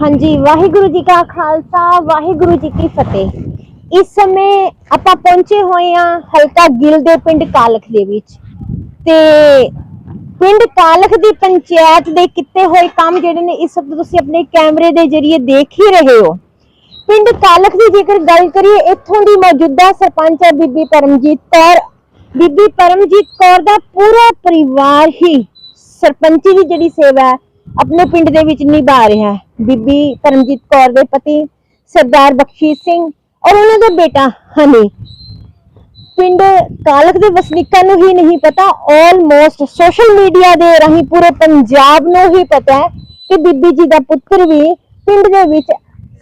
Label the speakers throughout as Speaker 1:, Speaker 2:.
Speaker 1: ਹਾਂਜੀ, ਵਾਹਿਗੁਰੂ ਜੀ ਕਾ ਖਾਲਸਾ, ਵਾਹਿਗੁਰੂ ਜੀ ਕੀ ਫਤਿਹ। ਇਸ ਸਮੇਂ ਆਪਾਂ ਪਹੁੰਚੇ ਹੋਏ ਹਾਂ ਹਲਕਾ ਗਿੱਲ ਦੇ ਪਿੰਡ ਕਾਲਖ ਦੇ ਵਿੱਚ। ਤੇ ਪਿੰਡ ਕਾਲਖ ਦੀ ਪੰਚਾਇਤ ਦੇ ਕੀਤੇ ਹੋਏ ਕੰਮ ਜਿਹੜੇ ਨੇ, ਇਸ ਵਕਤ ਤੁਸੀਂ ਆਪਣੇ ਕੈਮਰੇ ਦੇ ਜ਼ਰੀਏ ਦੇਖ ਹੀ ਰਹੇ ਹੋ। ਪਿੰਡ ਕਾਲਖ ਦੀ ਜੇਕਰ ਗੱਲ ਕਰੀਏ, ਇੱਥੋਂ ਦੀ ਮੌਜੂਦਾ ਸਰਪੰਚ ਹੈ ਬੀਬੀ ਪਰਮਜੀਤ ਕੌਰ। ਬੀਬੀ ਪਰਮਜੀਤ ਕੌਰ ਦਾ ਪੂਰਾ ਪਰਿਵਾਰ ਹੀ ਸਰਪੰਚੀ ਦੀ ਜਿਹੜੀ ਸੇਵਾ ਹੈ, ਆਪਣੇ ਪਿੰਡ ਦੇ ਵਿੱਚ ਨਿਭਾ ਰਿਹਾ ਹੈ। ਬੀਬੀ ਪਰਮਜੀਤ ਕੌਰ ਦੇ ਪਤੀ ਸਰਦਾਰ ਬਖਸ਼ੀਸ਼ ਸਿੰਘ ਔਰ ਉਹਨਾਂ ਦਾ ਬੇਟਾ ਹਨੀ। ਪਿੰਡ ਕਾਲਕ ਦੇ ਵਸਨੀਕਾਂ ਨੂੰ ਹੀ ਨਹੀਂ ਪਤਾ ਆਲਮੋਸਟ ਸੋਸ਼ਲ ਮੀਡੀਆ ਦੇ ਰਾਹੀਂ ਪੂਰੇ ਪੰਜਾਬ ਨੂੰ ਹੀ ਪਤਾ ਹੈ ਕਿ ਬੀਬੀ ਜੀ ਦਾ ਪੁੱਤਰ ਵੀ ਪਿੰਡ ਦੇ ਵਿੱਚ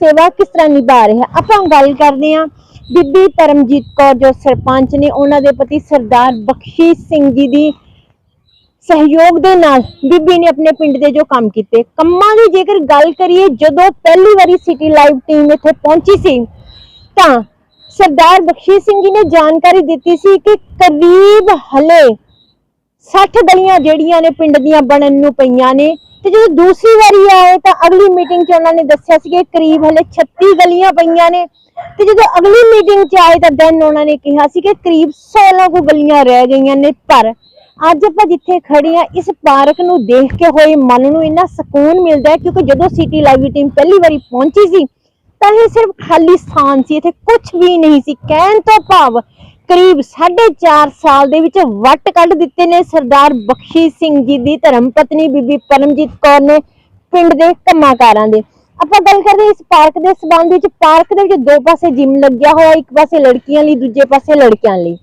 Speaker 1: ਸੇਵਾ ਕਿਸ ਤਰ੍ਹਾਂ ਨਿਭਾ ਰਿਹਾ ਆਪਾਂ ਗੱਲ ਕਰਦੇ ਹਾਂ ਬੀਬੀ ਪਰਮਜੀਤ ਕੌਰ ਜੋ ਸਰਪੰਚ ਨੇ, ਉਹਨਾਂ ਦੇ ਪਤੀ ਸਰਦਾਰ ਬਖਸ਼ੀਸ਼ ਸਿੰਘ ਜੀ ਦੀ ਸਹਿਯੋਗ ਦੇ ਨਾਲ ਬੀਬੀ ਨੇ ਆਪਣੇ ਪਿੰਡ ਦੇ ਜੋ ਕੰਮ ਕੀਤੇ। ਕੰਮਾਂ ਦੀ ਜੇਕਰ ਗੱਲ ਕਰੀਏ, ਜਦੋਂ ਪਹਿਲੀ ਵਾਰੀ ਸਿਟੀ ਲਾਈਵ ਟੀਮ ਇੱਥੇ ਪਹੁੰਚੀ ਸੀ, ਤਾਂ ਸਰਦਾਰ ਬਖਸ਼ੀਸ਼ ਸਿੰਘ ਜੀ ਨੇ ਜਾਣਕਾਰੀ ਦਿੱਤੀ ਸੀ ਕਿ ਕਰੀਬ ਹਲੇ 60 ਗਲੀਆਂ ਜਿਹੜੀਆਂ ਨੇ ਪਿੰਡ ਦੀਆਂ ਬਣਨ ਨੂੰ ਪਈਆਂ ਨੇ। ਤੇ ਜਦੋਂ ਦੂਸਰੀ ਵਾਰੀ ਆਏ, ਤਾਂ ਅਗਲੀ ਮੀਟਿੰਗ 'ਚ ਉਹਨਾਂ ਨੇ ਦੱਸਿਆ ਸੀ ਕਿ ਕਰੀਬ ਹਲੇ 36 ਗਲੀਆਂ ਪਈਆਂ ਨੇ। ਤੇ ਜਦੋਂ ਅਗਲੀ ਮੀਟਿੰਗ 'ਚ ਆਏ, ਤਾਂ ਦੈਨ ਉਹਨਾਂ ਨੇ ਕਿਹਾ ਸੀ ਕਿ ਕਰੀਬ 16 ਕੁ ਗਲੀਆਂ ਰਹਿ ਗਈਆਂ ਨੇ। ਪਰ ਅੱਜ ਆਪਾਂ ਜਿੱਥੇ ਖੜੇ ਆ, ਇਸ ਪਾਰਕ ਨੂੰ ਦੇਖ ਕੇ ਹੋਏ ਮਨ ਨੂੰ ਇੰਨਾ ਸਕੂਨ ਮਿਲਦਾ ਹੈ ਕਿਉਂਕਿ ਜਦੋਂ ਸਿਟੀ ਲਾਈਵ ਟੀਮ ਪਹਿਲੀ ਵਾਰੀ ਪਹੁੰਚੀ ਸੀ, ਤਾਂ ਇਹ ਸਿਰਫ ਖਾਲੀ ਸਥਾਨ ਸੀ, ਇੱਥੇ ਕੁਝ ਵੀ ਨਹੀਂ ਸੀ। ਕਹਿਣ ਤੋਂ ਭਾਵ ਕਰੀਬ 4.5 ਸਾਲ ਦੇ ਵਿੱਚ ਵੱਟ ਕੱਢ ਦਿੱਤੇ ਨੇ ਸਰਦਾਰ ਬਖਸ਼ੀ ਸਿੰਘ ਜੀ ਦੀ ਧਰਮ ਪਤਨੀ ਬੀਬੀ ਪਰਮਜੀਤ ਕੌਰ ਨੇ ਪਿੰਡ ਦੇ ਕੰਮਾਂਕਾਰਾਂ ਦੇ। ਆਪਾਂ ਗੱਲ ਕਰਦੇ ਇਸ ਪਾਰਕ ਦੇ ਸਬੰਧ ਵਿੱਚ। ਪਾਰਕ ਦੇ ਵਿੱਚ ਦੋ ਪਾਸੇ ਜਿਮ ਲੱਗਿਆ ਹੋਇਆ, ਇੱਕ ਪਾਸੇ ਲੜਕੀਆਂ ਲਈ, ਦੂਜੇ ਪਾਸੇ ਲੜਕਿਆਂ ਲਈ।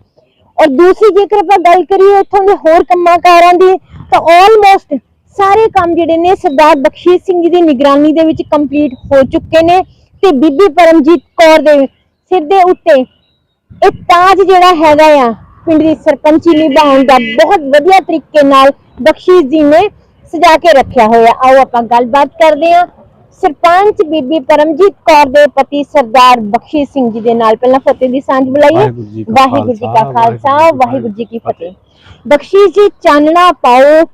Speaker 1: ਔਰ ਦੂਸਰੀ ਜੇਕਰ ਆਪਾਂ ਗੱਲ ਕਰੀਏ ਇੱਥੋਂ ਦੇ ਹੋਰ ਕੰਮਾਂ ਕਾਰਾਂ ਦੀ, ਤਾਂ ਆਲਮੋਸਟ ਸਾਰੇ ਕੰਮ ਜਿਹੜੇ ਨੇ ਸਰਦਾਰ ਬਖਸ਼ੀਸ਼ ਸਿੰਘ ਜੀ ਦੀ ਨਿਗਰਾਨੀ ਦੇ ਵਿੱਚ ਕੰਪਲੀਟ ਹੋ ਚੁੱਕੇ ਨੇ ਤੇ ਬੀਬੀ ਪਰਮਜੀਤ ਕੌਰ ਦੇ ਸਿਰ ਦੇ ਉੱਤੇ ਇਹ ਤਾਜ ਜਿਹੜਾ ਹੈਗਾ ਆ, ਪਿੰਡ ਦੀ ਸਰਪੰਚੀ ਨਿਭਾਉਣ ਦਾ ਬਹੁਤ ਵਧੀਆ ਤਰੀਕੇ ਨਾਲ ਬਖਸ਼ੀਸ਼ ਜੀ ਨੇ ਸਜਾ ਕੇ ਰੱਖਿਆ ਹੋਇਆ। ਆਓ ਆਪਾਂ ਗੱਲਬਾਤ ਕਰਦੇ ਹਾਂ। ਸਰਪੰਚ ਬੀਬੀ ਪਰਮਜੀਤ ਕੌਰ ਦੇ ਪਤੀ ਸਰਦਾਰ ਬਖਸ਼ੀਸ਼ ਸਿੰਘ ਜੀ ਦੇ ਨਾਲ ਪਹਿਲਾਂ ਫਤਿਹ ਦੀ ਸਾਂਝ ਬੁਲਾਈਏ
Speaker 2: ਵਾਹਿਗੁਰੂ ਜੀ ਕਾ
Speaker 1: ਖਾਲਸਾ ਵਾਹਿਗੁਰੂ ਜੀ ਕੀ ਫਤਿਹ। ਬਖਸ਼ੀਸ਼ ਜੀ ਚਾਨਣਾ ਪਾਓ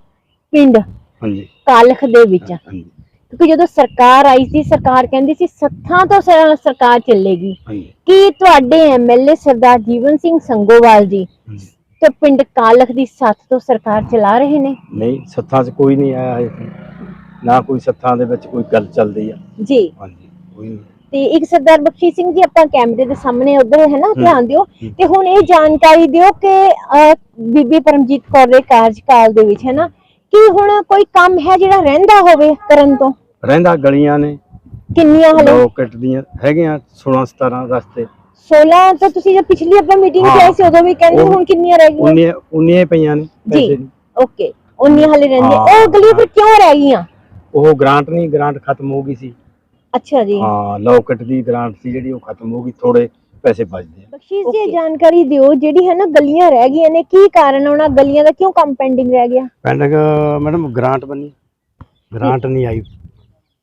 Speaker 1: ਪਿੰਡ
Speaker 2: ਹਾਂਜੀ।
Speaker 1: ਕਾਲਖ ਦੇ ਵਿੱਚ। ਕਿਉਂਕਿ ਜਦੋਂ ਸਰਕਾਰ ਆਈ ਸੀ ਸਰਕਾਰ ਕਹਿੰਦੀ ਸੀ ਸੱਥਾਂ ਤੋਂ ਸਰਕਾਰ ਚੱਲੇਗੀ। ਕੀ ਤੁਹਾਡੇ ਐਮਐਲਏ ਸਰਦਾਰ ਜੀਵਨ ਸਿੰਘ ਸੰਗੋਵਾਲ ਜੀ। ਤੇ ਪਿੰਡ ਕਾਲਖ ਦੀ ਸੱਥ ਤੋਂ ਸਰਕਾਰ ਚਲਾ ਰਹੇ ਨੇ?
Speaker 2: ਨਹੀਂ ਸੱਥਾਂ 'ਚ ਕੋਈ ਨਹੀਂ ਆਇਆ ਤੱਕ। ਨਾ ਕੋਈ ਸੱਥਾਂ ਦੇ ਵਿੱਚ ਕੋਈ ਗੱਲ ਚੱਲਦੀ ਆ।
Speaker 1: ਜੀ।
Speaker 2: ਹਾਂਜੀ ਕੋਈ ਨਹੀਂ।
Speaker 1: ਤੇ ਇੱਕ ਸਰਦਾਰ ਬਖਸ਼ੀ ਸਿੰਘ ਜੀ ਆਪਾਂ ਕੈਮਰੇ ਦੇ ਸਾਹਮਣੇ ਉਧਰ ਹੈ ਨਾ ਧਿਆਨ ਦਿਓ। ਤੇ ਹੁਣ ਇਹ ਜਾਣਕਾਰੀ ਦਿਓ ਕਿ ਅਹ, ਬੀਬੀ ਪਰਮਜੀਤ ਕੌਰ ਦੇ ਕਾਰਜਕਾਲ ਦੇ ਵਿੱਚ ਹੈ ਨਾ ਕੀ ਹੁਣ ਕੋਈ ਕੰਮ ਹੈ ਜਿਹੜਾ ਰਹਿੰਦਾ ਹੋਵੇ ਕਰਨ ਤੋਂ?
Speaker 2: ਰਹਿੰਦਾ ਗਲੀਆਂ ਨੇ।
Speaker 1: ਕਿੰਨੀਆਂ ਹਲੇ
Speaker 2: ਲੋਕਟ ਦੀਆਂ ਹੈਗੀਆਂ 16 17 ਰਸਤੇ।
Speaker 1: 16 ਤਾਂ ਤੁਸੀਂ ਜਦ ਪਿਛਲੀ ਆਪਾਂ ਮੀਟਿੰਗ
Speaker 2: ਹਾਂ।
Speaker 1: ਆਏ ਸੀ ਉਦੋਂ ਵੀ ਕਹਿੰਦੇ ਹੁਣ ਕਿੰਨੀਆਂ ਰਹਿ ਗਈਆਂ?
Speaker 2: 19 19 ਪਈਆਂ ਨੇ
Speaker 1: ਜੀ
Speaker 2: ਪੈਸੇ।
Speaker 1: ਓਕੇ। ਉਨੀਆਂ ਹਲੇ ਰਹਿੰਦੀਆਂ।
Speaker 2: ਹਾਂ।
Speaker 1: ਉਹ ਗਲੀ ਫਿਰ ਕਿਉਂ ਰਹਿ ਗਈਆਂ?
Speaker 2: ਉਹ ਗ੍ਰਾਂਟ ਨਹੀਂ ਗ੍ਰਾਂਟ ਖਤਮ ਹੋ ਗਈ ਸੀ।
Speaker 1: ਅੱਛਾ ਜੀ।
Speaker 2: ਹਾਂ ਲੋਕਟ ਦੀ ਗ੍ਰਾਂਟ ਸੀ ਜਿਹੜੀ ਉਹ ਖਤਮ ਹੋ ਗਈ ਥੋੜੇ ਪੈਸੇ ਬਚਦੇ ਆ।
Speaker 1: ਬਖਸ਼ੀਸ਼ ਜੀ ਇਹ ਜਾਣਕਾਰੀ ਦਿਓ ਜਿਹੜੀ ਹੈ ਨਾ ਗਲੀਆਂ ਰਹਿ ਗਈਆਂ ਨੇ ਕੀ ਕਾਰਨ ਉਹਨਾਂ ਗਲੀਆਂ ਦਾ ਕਿਉਂ ਕੰਮ ਪੈਂਡਿੰਗ ਰਹਿ ਗਿਆ?
Speaker 2: ਪਿੰਡ ਮੈਡਮ ਗ੍ਰਾਂਟ ਬਣੀ। ਗ੍ਰਾਂਟ ਨਹੀਂ ਆਈ।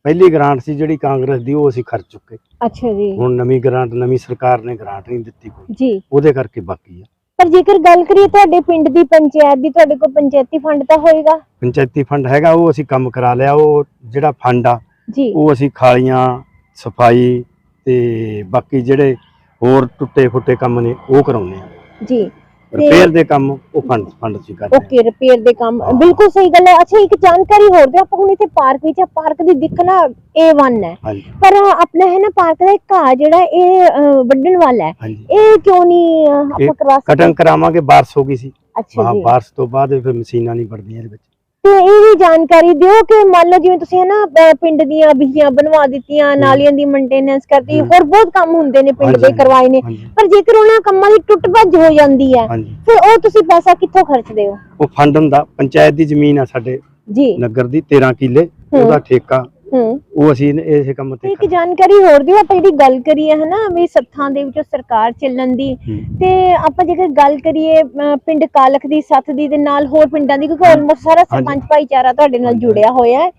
Speaker 2: ਪਹਿਲੀ ਗ੍ਰਾਂਟ ਸੀ ਜਿਹੜੀ ਕਾਂਗਰਸ ਦੀ ਉਹ ਅਸੀਂ ਖਰਚ ਚੁੱਕੇ।
Speaker 1: ਅੱਛਾ ਜੀ।
Speaker 2: ਹੁਣ ਨਵੀਂ ਗ੍ਰਾਂਟ ਨਵੀਂ ਸਰਕਾਰ ਨੇ ਗ੍ਰਾਂਟ ਨਹੀਂ ਦਿੱਤੀ ਕੋਈ।
Speaker 1: ਜੀ।
Speaker 2: ਉਹਦੇ ਕਰਕੇ ਬਾਕੀ ਆ।
Speaker 1: ਪਰ ਜੇਕਰ ਗੱਲ ਕਰੀਏ ਤੁਹਾਡੇ ਪਿੰਡ ਦੀ ਪੰਚਾਇਤ ਦੀ ਤੁਹਾਡੇ ਕੋਲ ਪੰਚਾਇਤੀ ਫੰਡ ਤਾਂ ਹੋਏਗਾ?
Speaker 2: ਪੰਚਾਇਤੀ ਫੰਡ ਹੈਗਾ ਉਹ ਅਸੀਂ ਕੰਮ ਕਰਾ ਲਿਆ ਉਹ ਜਿਹੜਾ ਫੰਡ ਆ
Speaker 1: ਜੀ।
Speaker 2: ਉਹ ਅਸੀਂ ਖਾਲੀਆਂ ਸਫ਼ਾਈ ਤੇ ਬਾਕੀ ਜਿਹੜੇ ਹੋਰ ਟੁੱਟੇ ਫੁੱਟੇ ਕੰਮ ਨੇ ਉਹ ਕਰਾਉਂਦੇ ਆ।
Speaker 1: ਜੀ।
Speaker 2: ਰਿਪੇਅਰ ਦੇ ਕੰਮ ਉਹ ਫੰਡ ਫੰਡ ਹੀ ਕਰਦੇ ਆ
Speaker 1: ਓਕੇ ਰਿਪੇਅਰ ਦੇ ਕੰਮ। ਬਿਲਕੁਲ ਸਹੀ ਗੱਲ ਹੈ। ਅੱਛਾ ਇੱਕ ਜਾਣਕਾਰੀ ਹੋਰ ਦਿਓ। ਆਪਾਂ ਹੁਣ ਇੱਥੇ ਪਾਰਕ ਵਿੱਚ ਪਾਰਕ ਦੀ ਦਿੱਖ ਨਾ A1 ਹੈ।
Speaker 2: ਹਾਂਜੀ।
Speaker 1: ਪਰ ਆਪਣਾ ਹੈ ਨਾ ਪਾਰਕ ਦਾ ਇੱਕ ਘਾਹ ਜਿਹੜਾ ਇਹ ਅਹ, ਵੱਢਣ ਵਾਲਾ ਹੈ।
Speaker 2: ਹਾਂਜੀ।
Speaker 1: ਇਹ ਕਿਉਂ ਨਹੀਂ ਆਪਾਂ
Speaker 2: ਇਹ
Speaker 1: ਕਰਵਾ ਸਕਦੇ?
Speaker 2: ਕਟਿੰਗ ਕਰਾਵਾਂਗੇ ਬਾਰਿਸ਼ ਹੋ ਗਈ ਸੀ।
Speaker 1: ਅੱਛਾ
Speaker 2: ਹਾਂ
Speaker 1: ਜੀ
Speaker 2: ਬਾਰਿਸ਼ ਤੋਂ ਬਾਅਦ ਫਿਰ ਮਸ਼ੀਨਾਂ ਨਹੀਂ ਵੜਦੀਆਂ ਇਹਦੇ ਵਿੱਚ।
Speaker 1: ਤੇ ਇਹ ਵੀ ਜਾਣਕਾਰੀ ਦਿਓ ਕਿ ਮੰਨ ਲਓ ਜਿਵੇਂ ਤੁਸੀਂ ਹੈ ਨਾ ਅਹ ਪਿੰਡ ਦੀਆਂ ਬੀਹੀਆਂ ਬਣਵਾ ਦਿੱਤੀਆਂ ਨਾਲੀਆਂ ਦੀ ਮੇਨਟੇਨੈਂਸ ਕਰਤੀ। ਹੋਰ ਬਹੁਤ ਕੰਮ ਹੁੰਦੇ ਨੇ ਪਿੰਡ ਦੇ
Speaker 2: ਹਾਂਜੀ,
Speaker 1: ਕਰਵਾਏ ਨੇ।
Speaker 2: ਹਾਂਜੀ।
Speaker 1: ਪਰ ਜੇਕਰ ਉਹਨਾਂ ਕੰਮਾਂ ਦੀ ਟੁੱਟ ਭੱਜ ਹੋ ਜਾਂਦੀ ਹੈ
Speaker 2: ਹਾਂਜੀ।
Speaker 1: ਫਿਰ ਉਹ ਤੁਸੀਂ ਪੈਸਾ ਕਿੱਥੋਂ ਖਰਚਦੇ ਹੋ?
Speaker 2: ਉਹ ਫੰਡ ਹੁੰਦਾ ਪੰਚਾਇਤ ਦੀ ਜ਼ਮੀਨ ਆ ਸਾਡੇ
Speaker 1: ਜੀ।
Speaker 2: ਨਗਰ ਦੀ 13 ਕਿੱਲੇ। ਉਹਦਾ ਠੇਕਾ
Speaker 1: ਹੂੰ।
Speaker 2: ਉਹ ਅਸੀਂ ਇਸੇ ਕੰਮ
Speaker 1: ਤੇ ਇੱਕ ਜਾਣਕਾਰੀ ਹੋਰ ਦਿਓ ਆਪਾਂ ਜਿਹੜੀ ਗੱਲ ਕਰੀਏ ਹੈ ਨਾ ਵੀ ਸੱਥਾਂ ਦੇ ਵਿੱਚੋਂ ਸਰਕਾਰ ਚੱਲਣ ਦੀ। ਤੇ ਆਪਾਂ ਜੇਕਰ ਗੱਲ ਕਰੀਏ ਪਿੰਡ ਕਾਲਖ ਦੀ ਸੱਥ ਦੀ ਦੇ ਨਾਲ ਹੋਰ ਪਿੰਡਾਂ ਦੀ ਕਿਉਂਕਿ ਆਲਮੋਸਟ ਸਾਰਾ ਸਰਪੰਚ ਭਾਈਚਾਰਾ ਤੁਹਾਡੇ ਨਾਲ। ਜੁੜਿਆ ਹੋਇਆ ਹੈ।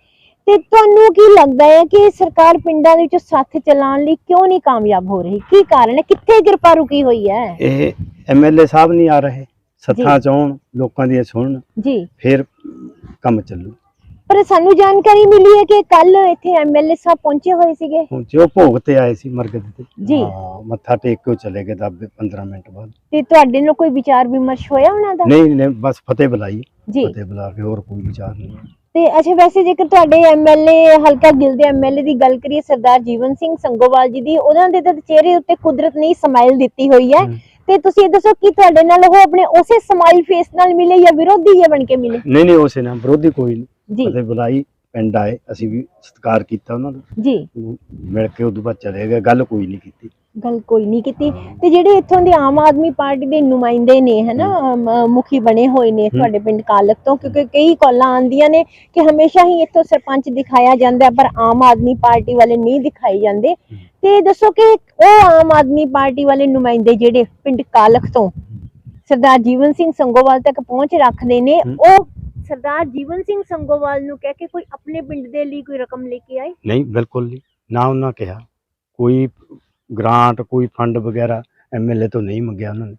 Speaker 1: ਤੇ ਤੁਹਾਨੂੰ ਕੀ ਲੱਗਦਾ ਹੈ ਕਿ ਸਰਕਾਰ ਪਿੰਡਾਂ ਦੇ ਵਿੱਚ ਸੱਥ ਚਲਾਉਣ ਲਈ ਕਿਉਂ ਨਹੀਂ ਕਾਮਯਾਬ ਹੋ ਰਹੀ? ਕੀ ਕਾਰਨ ਹੈ? ਕਿੱਥੇ ਕਿਰਪਾ ਰੁਕੀ ਹੋਈ ਹੈ?
Speaker 2: ਇਹ ਐਮਐਲਏ ਸਾਹਿਬ ਨਹੀਂ ਆ ਰਹੇ ਸੱਥਾਂ ਚ ਲੋਕਾਂ ਦੀਆਂ ਸੁਣਨ
Speaker 1: ਜੀ।
Speaker 2: ਫਿਰ ਕੰਮ ਚੱਲੂ।
Speaker 1: ਪਰ ਸਾਨੂੰ ਜਾਣਕਾਰੀ ਮਿਲੀ ਹੈ ਕਿ ਕੱਲ ਇੱਥੇ ਐਮਐਲਏ ਸਾਹਿਬ ਪਹੁੰਚੇ ਹੋਏ ਸੀਗੇ।
Speaker 2: ਹੁਣ ਜੋ ਭੋਗ ਤੇ ਆਏ ਸੀ ਮਰਗਤ ਤੇ।
Speaker 1: ਜੀ।
Speaker 2: ਹਾਂ, ਮੱਥਾ ਟੇਕ ਕੇ ਉਹ ਚਲੇ ਗਏ ਦੱਬ 15 ਮਿੰਟ ਬਾਅਦ।
Speaker 1: ਤੇ ਤੁਹਾਡੇ ਨਾਲ ਕੋਈ ਵਿਚਾਰ ਵਿਮਰਸ਼ ਹੋਇਆ ਉਹਨਾਂ ਦਾ?
Speaker 2: ਨਹੀਂ ਨਹੀਂ ਬਸ ਫਤਿਹ ਬੁਲਾਈ।
Speaker 1: ਜੀ।
Speaker 2: ਫਤਿਹ ਬੁਲਾ ਕੇ ਹੋਰ ਕੋਈ ਵਿਚਾਰ ਨਹੀਂ।
Speaker 1: ਤੇ ਅੱਛਾ ਵੈਸੇ ਜੇਕਰ ਤੁਹਾਡੇ ਐਮਐਲਏ ਹਲਕਾ ਗਿੱਲ ਦੇ ਐਮਐਲਏ ਦੀ ਗੱਲ ਕਰੀਏ ਸਰਦਾਰ ਜੀਵਨ ਸਿੰਘ ਸੰਗੋਵਾਲ ਜੀ ਦੀ ਉਹਨਾਂ ਦੇ ਤਾਂ ਚਿਹਰੇ ਉੱਤੇ ਕੁਦਰਤ ਨੇ ਸਮਾਈਲ ਦਿੱਤੀ ਹੋਈ ਹੈ।
Speaker 2: ਹਮ।
Speaker 1: ਤੇ ਤੁਸੀਂ ਇਹ ਦੱਸੋ ਕਿ ਤੁਹਾਡੇ ਨਾਲ ਉਹ ਆਪਣੇ ਉਸੇ ਸਮਾਈਲ ਫੇਸ ਨਾਲ ਮਿਲੇ ਜਾਂ ਵਿਰੋਧੀ ਜੇ ਬਣ ਕੇ ਮਿਲੇ?
Speaker 2: ਨਹੀਂ ਨਹੀਂ ਉਸੇ ਨਾਲ ਵਿਰੋਧੀ ਕੋਈ ਨਹੀਂ।
Speaker 1: ਜੀ।
Speaker 2: ਫਤਿਹ ਬੁਲਾਈ ਪਿੰਡ ਆਏ ਅਸੀਂ ਵੀ ਸਤਿਕਾਰ ਕੀਤਾ ਉਹਨਾਂ ਦਾ।
Speaker 1: ਜੀ।
Speaker 2: ਮਿਲ ਕੇ ਉਦੋਂ ਬਾਅਦ ਚਲੇ ਗਏ ਗੱਲ ਕੋਈ ਨਹੀਂ ਕੀਤੀ।
Speaker 1: ਗੱਲ ਕੋਈ ਨਹੀਂ ਕੀਤੀ। ਤੇ ਜਿਹੜੇ ਇੱਥੋਂ ਦੇ ਆਮ ਆਦਮੀ ਪਾਰਟੀ ਦੇ ਨੁਮਾਇੰਦੇ ਨੇ ਹਨਾ ਮੁਖੀ ਬਣੇ ਹੋਏ ਨੇ ਤੁਹਾਡੇ ਪਿੰਡ ਕਾਲਕ ਤੋਂ ਕਿਉਂਕਿ ਕਈ ਕਾਲਾਂ ਆਉਂਦੀਆਂ ਨੇ ਕਿ ਹਮੇਸ਼ਾ ਹੀ ਇੱਥੋਂ ਸਰਪੰਚ ਦਿਖਾਇਆ ਜਾਂਦਾ ਪਰ ਆਮ ਆਦਮੀ ਪਾਰਟੀ ਵਾਲੇ ਨਹੀਂ ਦਿਖਾਏ ਜਾਂਦੇ। ਤੇ ਦੱਸੋ ਕਿ ਉਹ ਆਮ ਆਦਮੀ ਪਾਰਟੀ ਵਾਲੇ ਨੁਮਾਇੰਦੇ ਜਿਹੜੇ ਪਿੰਡ ਕਾਲਕ ਤੋਂ ਸਰਦਾਰ ਜੀਵਨ ਸਿੰਘ ਸੰਗੋਵਾਲ ਤੱਕ ਪਹੁੰਚ ਰੱਖਦੇ ਨੇ। ਉਹ ਸਰਦਾਰ ਜੀਵਨ ਸਿੰਘ ਸੰਗੋਵਾਲ ਨੂੰ ਕਹਿ ਕੇ ਕੋਈ ਆਪਣੇ ਪਿੰਡ ਦੇ ਲਈ ਕੋਈ ਰਕਮ ਲੈ ਕੇ ਆਏ?
Speaker 2: ਨਹੀਂ ਬਿਲਕੁਲ ਨਹੀਂ। ਨਾ ਉਹਨਾਂ ਕਿਹਾ। ਕੋਈ ਗ੍ਰਾਂਟ ਕੋਈ ਫੰਡ ਵਗੈਰਾ ਐਮਐਲਏ ਤੋਂ ਨਹੀਂ ਮੰਗਿਆ ਉਹਨਾਂ ਨੇ।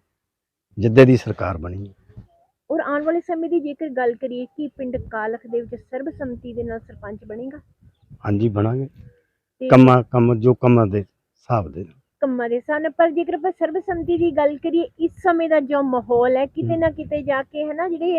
Speaker 2: ਜਿੱਦੇ ਦੀ ਸਰਕਾਰ ਬਣੀ ਹੈ।
Speaker 1: ਔਰ ਆਉਣ ਵਾਲੇ ਸਮੇਂ ਦੀ ਜੇਕਰ ਗੱਲ ਕਰੀਏ ਕਿ ਪਿੰਡ ਕਾਲਖ ਦੇ ਵਿੱਚ ਸਰਬਸੰਮਤੀ ਦੇ ਨਾਲ ਸਰਪੰਚ ਬਣੇਗਾ?
Speaker 2: ਹਾਂਜੀ ਬਣਾਂਗੇ।
Speaker 1: ਤੇ
Speaker 2: ਕੰਮਾਂ ਕੰਮ ਜੋ ਕੰਮਾਂ ਦੇ ਹਿਸਾਬ ਦੇ
Speaker 1: ਕੰਮਾਂ ਦੇ ਸਨ ਪਰ ਜੇਕਰ ਆਪਾਂ ਸਰਬਸੰਮਤੀ ਦੀ ਗੱਲ ਕਰੀਏ ਇਸ ਸਮੇਂ ਦਾ ਜੋ ਮਾਹੌਲ ਹੈ ਕਿਤੇ ਨਾ ਕਿਤੇ ਜਾ ਕੇ ਹੈ ਨਾ ਜਿਹੜੀ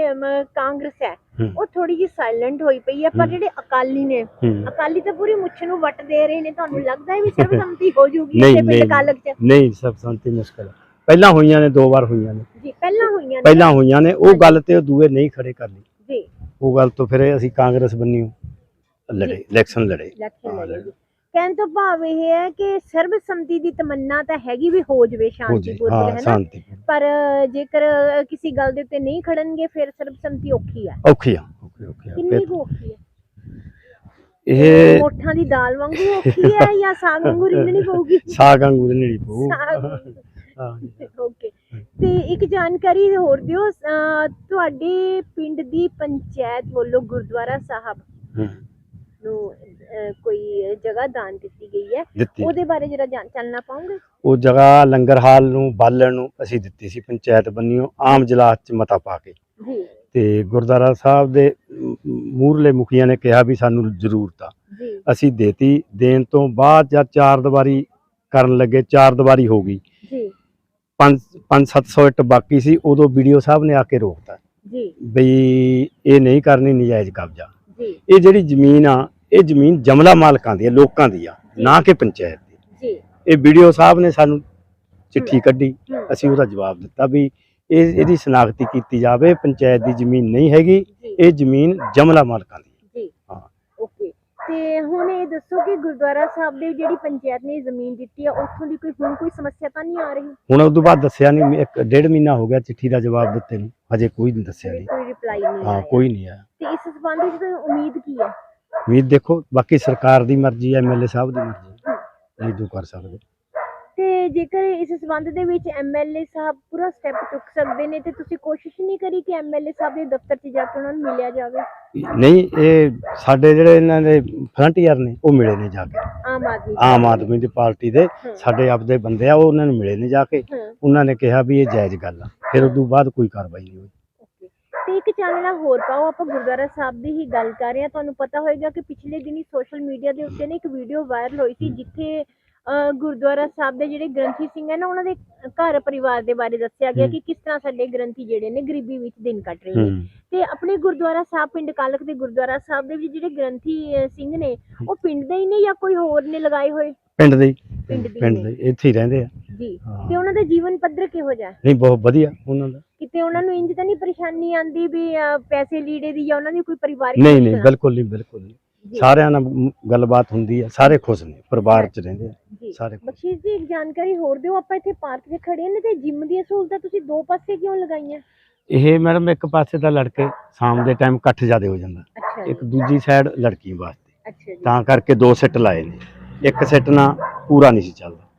Speaker 1: ਕਾਂਗਰਸ ਹੈ। ਉਹ ਥੋੜੀ ਜਿਹੀ ਸਾਇਲੈਂਟ ਹੋਈ ਪਈ ਹੈ ਪਰ। ਜਿਹੜੇ ਅਕਾਲੀ ਨੇ। ਅਕਾਲੀ ਤਾਂ ਪੂਰੀ ਮੁੱਛ ਨੂੰ ਵੱਟ ਦੇ ਰਹੇ ਨੇ ਤੁਹਾਨੂੰ ਲੱਗਦਾ ਹੈ ਵੀ ਸਰਬਸੰਮਤੀ ਹੋ ਜੂਗੀ
Speaker 2: ਨਹੀਂ,
Speaker 1: ਇੱਥੇ ਪਿੰਡ
Speaker 2: ਨਹੀਂ।
Speaker 1: ਕਾਲਖ ਚ?
Speaker 2: ਨਹੀਂ ਸਭ ਸੰਤੀ ਮੁਸ਼ਕਲ ਹੈ। ਪਹਿਲਾਂ ਹੋਈਆਂ ਨੇ ਦੋ ਵਾਰ ਹੋਈਆਂ ਨੇ।
Speaker 1: ਜੀ ਪਹਿਲਾਂ ਹੋਈਆਂ ਨੇ।
Speaker 2: ਪਹਿਲਾਂ ਹੋਈਆਂ ਨੇ ਉਹ ਗੱਲ ਤੇ ਉਹ ਦੂਏ ਨਹੀਂ ਖੜੇ ਕਰ ਲਈ।
Speaker 1: ਜੀ।
Speaker 2: ਉਹ ਗੱਲ ਤੋਂ ਫਿਰ ਅਸੀਂ ਕਾਂਗਰਸ ਬੰਨੀ ਲੜੇ ਇਲੈਕਸ਼ਨ ਲੜੇ।
Speaker 1: ਕਹਿਣ ਤੋਂ ਭਾਵ ਇਹ ਹੈ ਕਿ ਸਰਬਸੰਮਤੀ ਦੀ ਤਮੰਨਾ ਤਾਂ ਹੈਗੀ ਵੀ ਹੋ ਜਵੇ ਸ਼ਾਂਤੀਪੂਰਨ
Speaker 2: ਹਾਂ
Speaker 1: ਨਾ? ਪਰ ਜੇਕਰ ਕਿਸੇ ਗੱਲ ਦੇ ਉੱਤੇ ਨਹੀਂ ਖੜਨਗੇ ਫਿਰ ਸਰਬਸੰਮਤੀ ਔਖੀ
Speaker 2: ਔਖੀ ਆ। ਔਖੀ ਔਖੀ ਆ।
Speaker 1: ਕਿੰਨੀ ਔਖੀ ਹੈ
Speaker 2: ਇਹ
Speaker 1: ਮੋਠਾਂ ਦੀ ਦਾਲ ਵਾਂਗੂ ਔਖੀ ਹੈ ਜਾਂ ਸਾਗ ਵਾਂਗੂ ਰਿੰਨਣੀ ਪਊਗੀ?
Speaker 2: ਸਾਗ ਅੰਗੂਰ ਨਹੀਂ ਪਊ।
Speaker 1: ਓਕੇ। ਤੇ ਇੱਕ ਜਾਣਕਾਰੀ ਹੋਰ ਦਿਓ ਤੁਹਾਡੇ ਪਿੰਡ ਦੀ ਪੰਚਾਇਤ ਵੱਲੋਂ ਗੁਰਦੁਆਰਾ ਸਾਹਿਬ ਨੂੰ ਕੋਈ ਜਗ੍ਹਾ ਦਾਨ ਦਿੱਤੀ ਗਈ ਹੈ।
Speaker 2: ਦਿੱਤੀ।
Speaker 1: ਉਹਦੇ ਬਾਰੇ ਜਰਾ ਜਾਣ ਚੱਲਣਾ ਪਾਉਂਗੇ
Speaker 2: ਉਹ ਜਗ੍ਹਾ ਲੰਗਰ ਹਾਲ ਨੂੰ ਬਾਲਣ ਨੂੰ ਅਸੀਂ ਦਿੱਤੀ ਸੀ ਪੰਚਾਇਤ ਬੰਨਿਓ ਆਮ ਜਲਾਸ ਚ ਮਤਾ ਪਾ ਕੇ।
Speaker 1: ਜੀ।
Speaker 2: ਤੇ ਗੁਰਦੁਆਰਾ ਸਾਹਿਬ ਦੇ ਮ- ਮੂਹਰਲੇ ਮੁਖੀਆਂ ਨੇ ਕਿਹਾ ਵੀ ਸਾਨੂੰ ਜ਼ਰੂਰਤ ਆ। ਅਸੀਂ ਦੇਤੀ ਦੇਣ ਤੋਂ ਬਾਅਦ ਜਦ ਚਾਰ ਦੀਵਾਰੀ ਕਰਨ ਲੱਗੇ ਚਾਰ ਦੀਵਾਰੀ ਹੋ ਗਈ।
Speaker 1: ਜੀ।
Speaker 2: 5 5-700 ਇੱਟ ਬਾਕੀ ਸੀ ਉਦੋਂ ਵੀਡੀਓ ਸਾਹਿਬ ਨੇ ਆ ਕੇ ਰੋਕਤਾ।
Speaker 1: ਜੀ।
Speaker 2: ਬਈ ਇਹ ਨਹੀਂ ਕਰਨੀ ਨਜਾਇਜ਼ ਕਬਜ਼ਾ।
Speaker 1: ਜੀ।
Speaker 2: ਇਹ ਜਿਹੜੀ ਜ਼ਮੀਨ ਆ ਇਹ ਜ਼ਮੀਨ ਜਮਲਾ ਮਾਲਕਾਂ ਦੀ ਆ ਲੋਕਾਂ ਦੀ ਆ ਨਾ ਕਿ ਪੰਚਾਇਤ ਦੀ।
Speaker 1: ਜੀ।
Speaker 2: ਇਹ ਵੀਡੀਓ ਸਾਹਿਬ ਨੇ ਸਾਨੂੰ ਚਿੱਠੀ ਕੱਢੀ ਅਸੀਂ ਉਹਦਾ ਜਵਾਬ ਦਿੱਤਾ ਵੀ ਇਹ ਇਹਦੀ ਸ਼ਨਾਖਤੀ ਕੀਤੀ ਜਾਵੇ ਪੰਚਾਇਤ ਦੀ ਜ਼ਮੀਨ ਨਹੀਂ ਹੈਗੀ ਇਹ ਜ਼ਮੀਨ ਜਮਲਾ ਮਾਲਕਾਂ ਦੀ ਹੈ।
Speaker 1: ਜੀ।
Speaker 2: ਹਾਂ।
Speaker 1: ਓਕੇ। ਤੇ ਹੁਣ ਇਹ ਦੱਸੋ ਕਿ ਗੁਰਦੁਆਰਾ ਸਾਹਿਬ ਦੇ ਜਿਹੜੀ ਪੰਚਾਇਤ ਨੇ ਜ਼ਮੀਨ ਦਿੱਤੀ ਹੈ ਉੱਥੋਂ ਦੀ ਕੋਈ ਹੁਣ ਕੋਈ ਸਮੱਸਿਆ ਤਾਂ ਨਹੀਂ ਆ ਰਹੀ?
Speaker 2: ਹੁਣ ਉਸ ਤੋਂ ਬਾਅਦ ਦੱਸਿਆ ਨਹੀਂ ਇੱਕ ਡੇਢ ਮਹੀਨਾ ਹੋ ਗਿਆ ਚਿੱਠੀ ਦਾ ਜਵਾਬ ਦਿੱਤੇ ਨੂੰ ਹਜੇ ਕੋਈ ਨਹੀਂ ਦੱਸਿਆ ਨਹੀਂ
Speaker 1: ਕੋਈ ਰਿਪਲਾਈ ਨਹੀਂ
Speaker 2: ਹਾਂ ਕੋਈ ਨਹੀਂ ਆਇਆ।
Speaker 1: ਤੇ ਇਸ ਸੰਬੰਧ ਵਿੱਚ ਉਮੀਦ ਕੀ ਹੈ?
Speaker 2: ਉਮੀਦ ਦੇਖੋ ਬਾਕੀ ਸਰਕਾਰ ਦੀ ਮਰਜ਼ੀ ਹੈ ਐਮਐਲਏ ਸਾਹਿਬ ਦੀ ਮਰਜ਼ੀ ਹੈ ਇਹ ਜੋ ਕਰ ਸਕਦੇ।
Speaker 1: ਤੇ ਜੇਕਰ ਇਸ ਸੰਬੰਧ ਦੇ ਵਿੱਚ ਐਮਐਲਏ ਸਾਹਿਬ ਪੂਰਾ ਸਟੈਪ ਚੁੱਕ ਸਕਦੇ ਨੇ ਤੇ ਤੁਸੀਂ ਕੋਸ਼ਿਸ਼ ਨਹੀਂ ਕਰੀ ਕਿ ਐਮਐਲਏ ਸਾਹਿਬ ਦੇ ਦਫ਼ਤਰ 'ਚ ਜਾ ਕੇ ਉਹਨਾਂ ਨੂੰ ਮਿਲਿਆ ਜਾਵੇ?
Speaker 2: ਨਹੀਂ ਇਹ ਸਾਡੇ ਜਿਹੜੇ ਇਹਨਾਂ ਦੇ ਫਰੰਟੀਅਰ ਨੇ ਉਹ ਮਿਲੇ ਨੇ ਜਾ ਕੇ।
Speaker 1: ਆਮ ਆਦਮੀ
Speaker 2: ਆਮ ਆਦਮੀ ਦੀ ਪਾਰਟੀ ਦੇ ਸਾਡੇ ਆਪਦੇ ਬੰਦੇ ਆ ਉਹ ਉਹਨਾਂ ਨੂੰ ਮਿਲੇ ਨੇ ਜਾ ਕੇ। ਉਹਨਾਂ ਨੇ ਕਿਹਾ ਵੀ ਇਹ ਜਾਇਜ਼ ਗੱਲ ਆ। ਫਿਰ ਉਸ ਤੋਂ ਬਾਅਦ ਕੋਈ ਕਾਰਵਾਈ ਨਹੀਂ ਹੋਈ।
Speaker 1: ਤੇ ਇੱਕ ਚਾਨਣਾ ਹੋਰ ਪਾਓ ਆਪਾਂ ਗੁਰਦੁਆਰਾ ਸਾਹਿਬ ਦੀ ਹੀ ਗੱਲ ਕਰ ਰਹੇ ਹਾਂ। ਤੁਹਾਨੂੰ ਪਤਾ ਹੋਏਗਾ ਕਿ ਪਿਛਲੇ ਦਿਨੀ ਸੋਸ਼ਲ ਮੀਡੀਆ ਦੇ ਉੱਤੇ ਨਾ ਇੱਕ ਵੀਡੀਓ ਵਾਇਰਲ ਹੋਈ ਸੀ ਜਿੱਥੇ ਗੁਰਦੁਆਰਾ ਸਾਹਿਬ ਦੇ ਜਿਹੜੇ ਗ੍ਰੰਥੀ ਸਿੰਘ ਹੈ ਨਾ ਉਹਨਾਂ ਦੇ ਘਰ ਪਰਿਵਾਰ ਦੇ ਬਾਰੇ ਦੱਸਿਆ ਗਿਆ। ਕਿ ਕਿਸ ਤਰ੍ਹਾਂ ਸਾਡੇ ਗ੍ਰੰਥੀ ਜਿਹੜੇ ਨੇ ਗਰੀਬੀ ਵਿੱਚ ਦਿਨ ਕੱਟ ਰਹੇ ਨੇ। ਤੇ ਆਪਣੇ ਗੁਰਦੁਆਰਾ ਸਾਹਿਬ ਪਿੰਡ ਕਾਲਕ ਦੇ ਗੁਰਦੁਆਰਾ ਸਾਹਿਬ ਦੇ ਵਿੱਚ ਜਿਹੜੇ ਗ੍ਰੰਥੀ ਸਿੰਘ ਨੇ ਉਹ ਪਿੰਡ ਦੇ ਹੀ ਨੇ ਜਾਂ ਕੋਈ ਹੋਰ ਨੇ ਲਗਾਏ ਹੋਏ?
Speaker 2: ਪਿੰਡ ਦੇ
Speaker 1: ਪਿੰਡ। ਦੇ
Speaker 2: ਇੱਥੇ ਹੀ ਰਹਿੰਦੇ ਆ।
Speaker 1: ਜੀ।
Speaker 2: ਹਾਂ।
Speaker 1: ਤੇ ਉਹਨਾਂ ਦਾ ਜੀਵਨ ਪੱਧਰ ਕਿਹੋ ਜਿਹਾ? ਹੈ?
Speaker 2: ਨਹੀਂ ਬਹੁਤ ਵਧੀਆ ਉਹਨਾਂ ਦਾ।
Speaker 1: ਕਿਤੇ ਉਹਨਾਂ ਨੂੰ ਇੰਜ ਤਾਂ ਨਹੀਂ ਪਰੇਸ਼ਾਨੀ ਆਂਦੀ ਵੀ ਅਹ, ਪੈਸੇ ਲੀੜੇ ਦੀ ਜਾਂ ਉਹਨਾਂ ਦੀ ਕੋਈ ਪਰਿਵਾਰਿਕ
Speaker 2: ਨਹੀਂ ਨਹੀਂ
Speaker 1: ਮੁਸ਼ਕਲ?
Speaker 2: ਬਿਲਕੁਲ ਨਹੀਂ ਬਿਲਕੁਲ ਨਹੀਂ।
Speaker 1: ਜੀ,
Speaker 2: ਸਾਰਿਆਂ ਨਾਲ ਗੱਲਬਾਤ ਹੁੰਦੀ ਆ ਸਾਰੇ ਖੁਸ਼ ਨੇ ਪਰਿਵਾਰ ਚ ਰਹਿੰਦੇ ਆ
Speaker 1: ਜੀ।
Speaker 2: ਸਾਰੇ ਖੁਸ਼।
Speaker 1: ਬਖਸ਼ੀਸ਼ ਜੀ ਇੱਕ ਜਾਣਕਾਰੀ ਹੋਰ ਦਿਓ ਆਪਾਂ ਇੱਥੇ ਪਾਰਕ 'ਚ ਖੜੇ ਨੇ ਤੇ ਜਿਮ ਦੀਆਂ ਸਹੂਲਤਾਂ ਤੁਸੀਂ ਦੋ ਪਾਸੇ ਕਿਉਂ ਲਗਾਈਆਂ?
Speaker 2: ਇਹ ਮੈਡਮ ਇੱਕ ਪਾਸੇ ਤਾਂ ਲੜਕੇ ਸ਼ਾਮ ਦੇ ਟਾਈਮ ਇਕੱਠ ਜ਼ਿਆਦੇ ਹੋ ਜਾਂਦਾ।
Speaker 1: ਅੱਛਾ ਜੀ।
Speaker 2: ਇੱਕ ਦੂਜੀ ਸਾਈਡ ਲੜਕੀ ਵਾਸਤੇ।
Speaker 1: ਅੱਛਾ ਜੀ।
Speaker 2: ਤਾਂ ਕਰਕੇ ਦੋ ਸੈੱਟ ਲਾਏ ਨੇ। ਇੱਕ ਸੈੱਟ ਨਾਲ ਪੂਰਾ ਨਹੀਂ ਸੀ ਚੱਲਦਾ।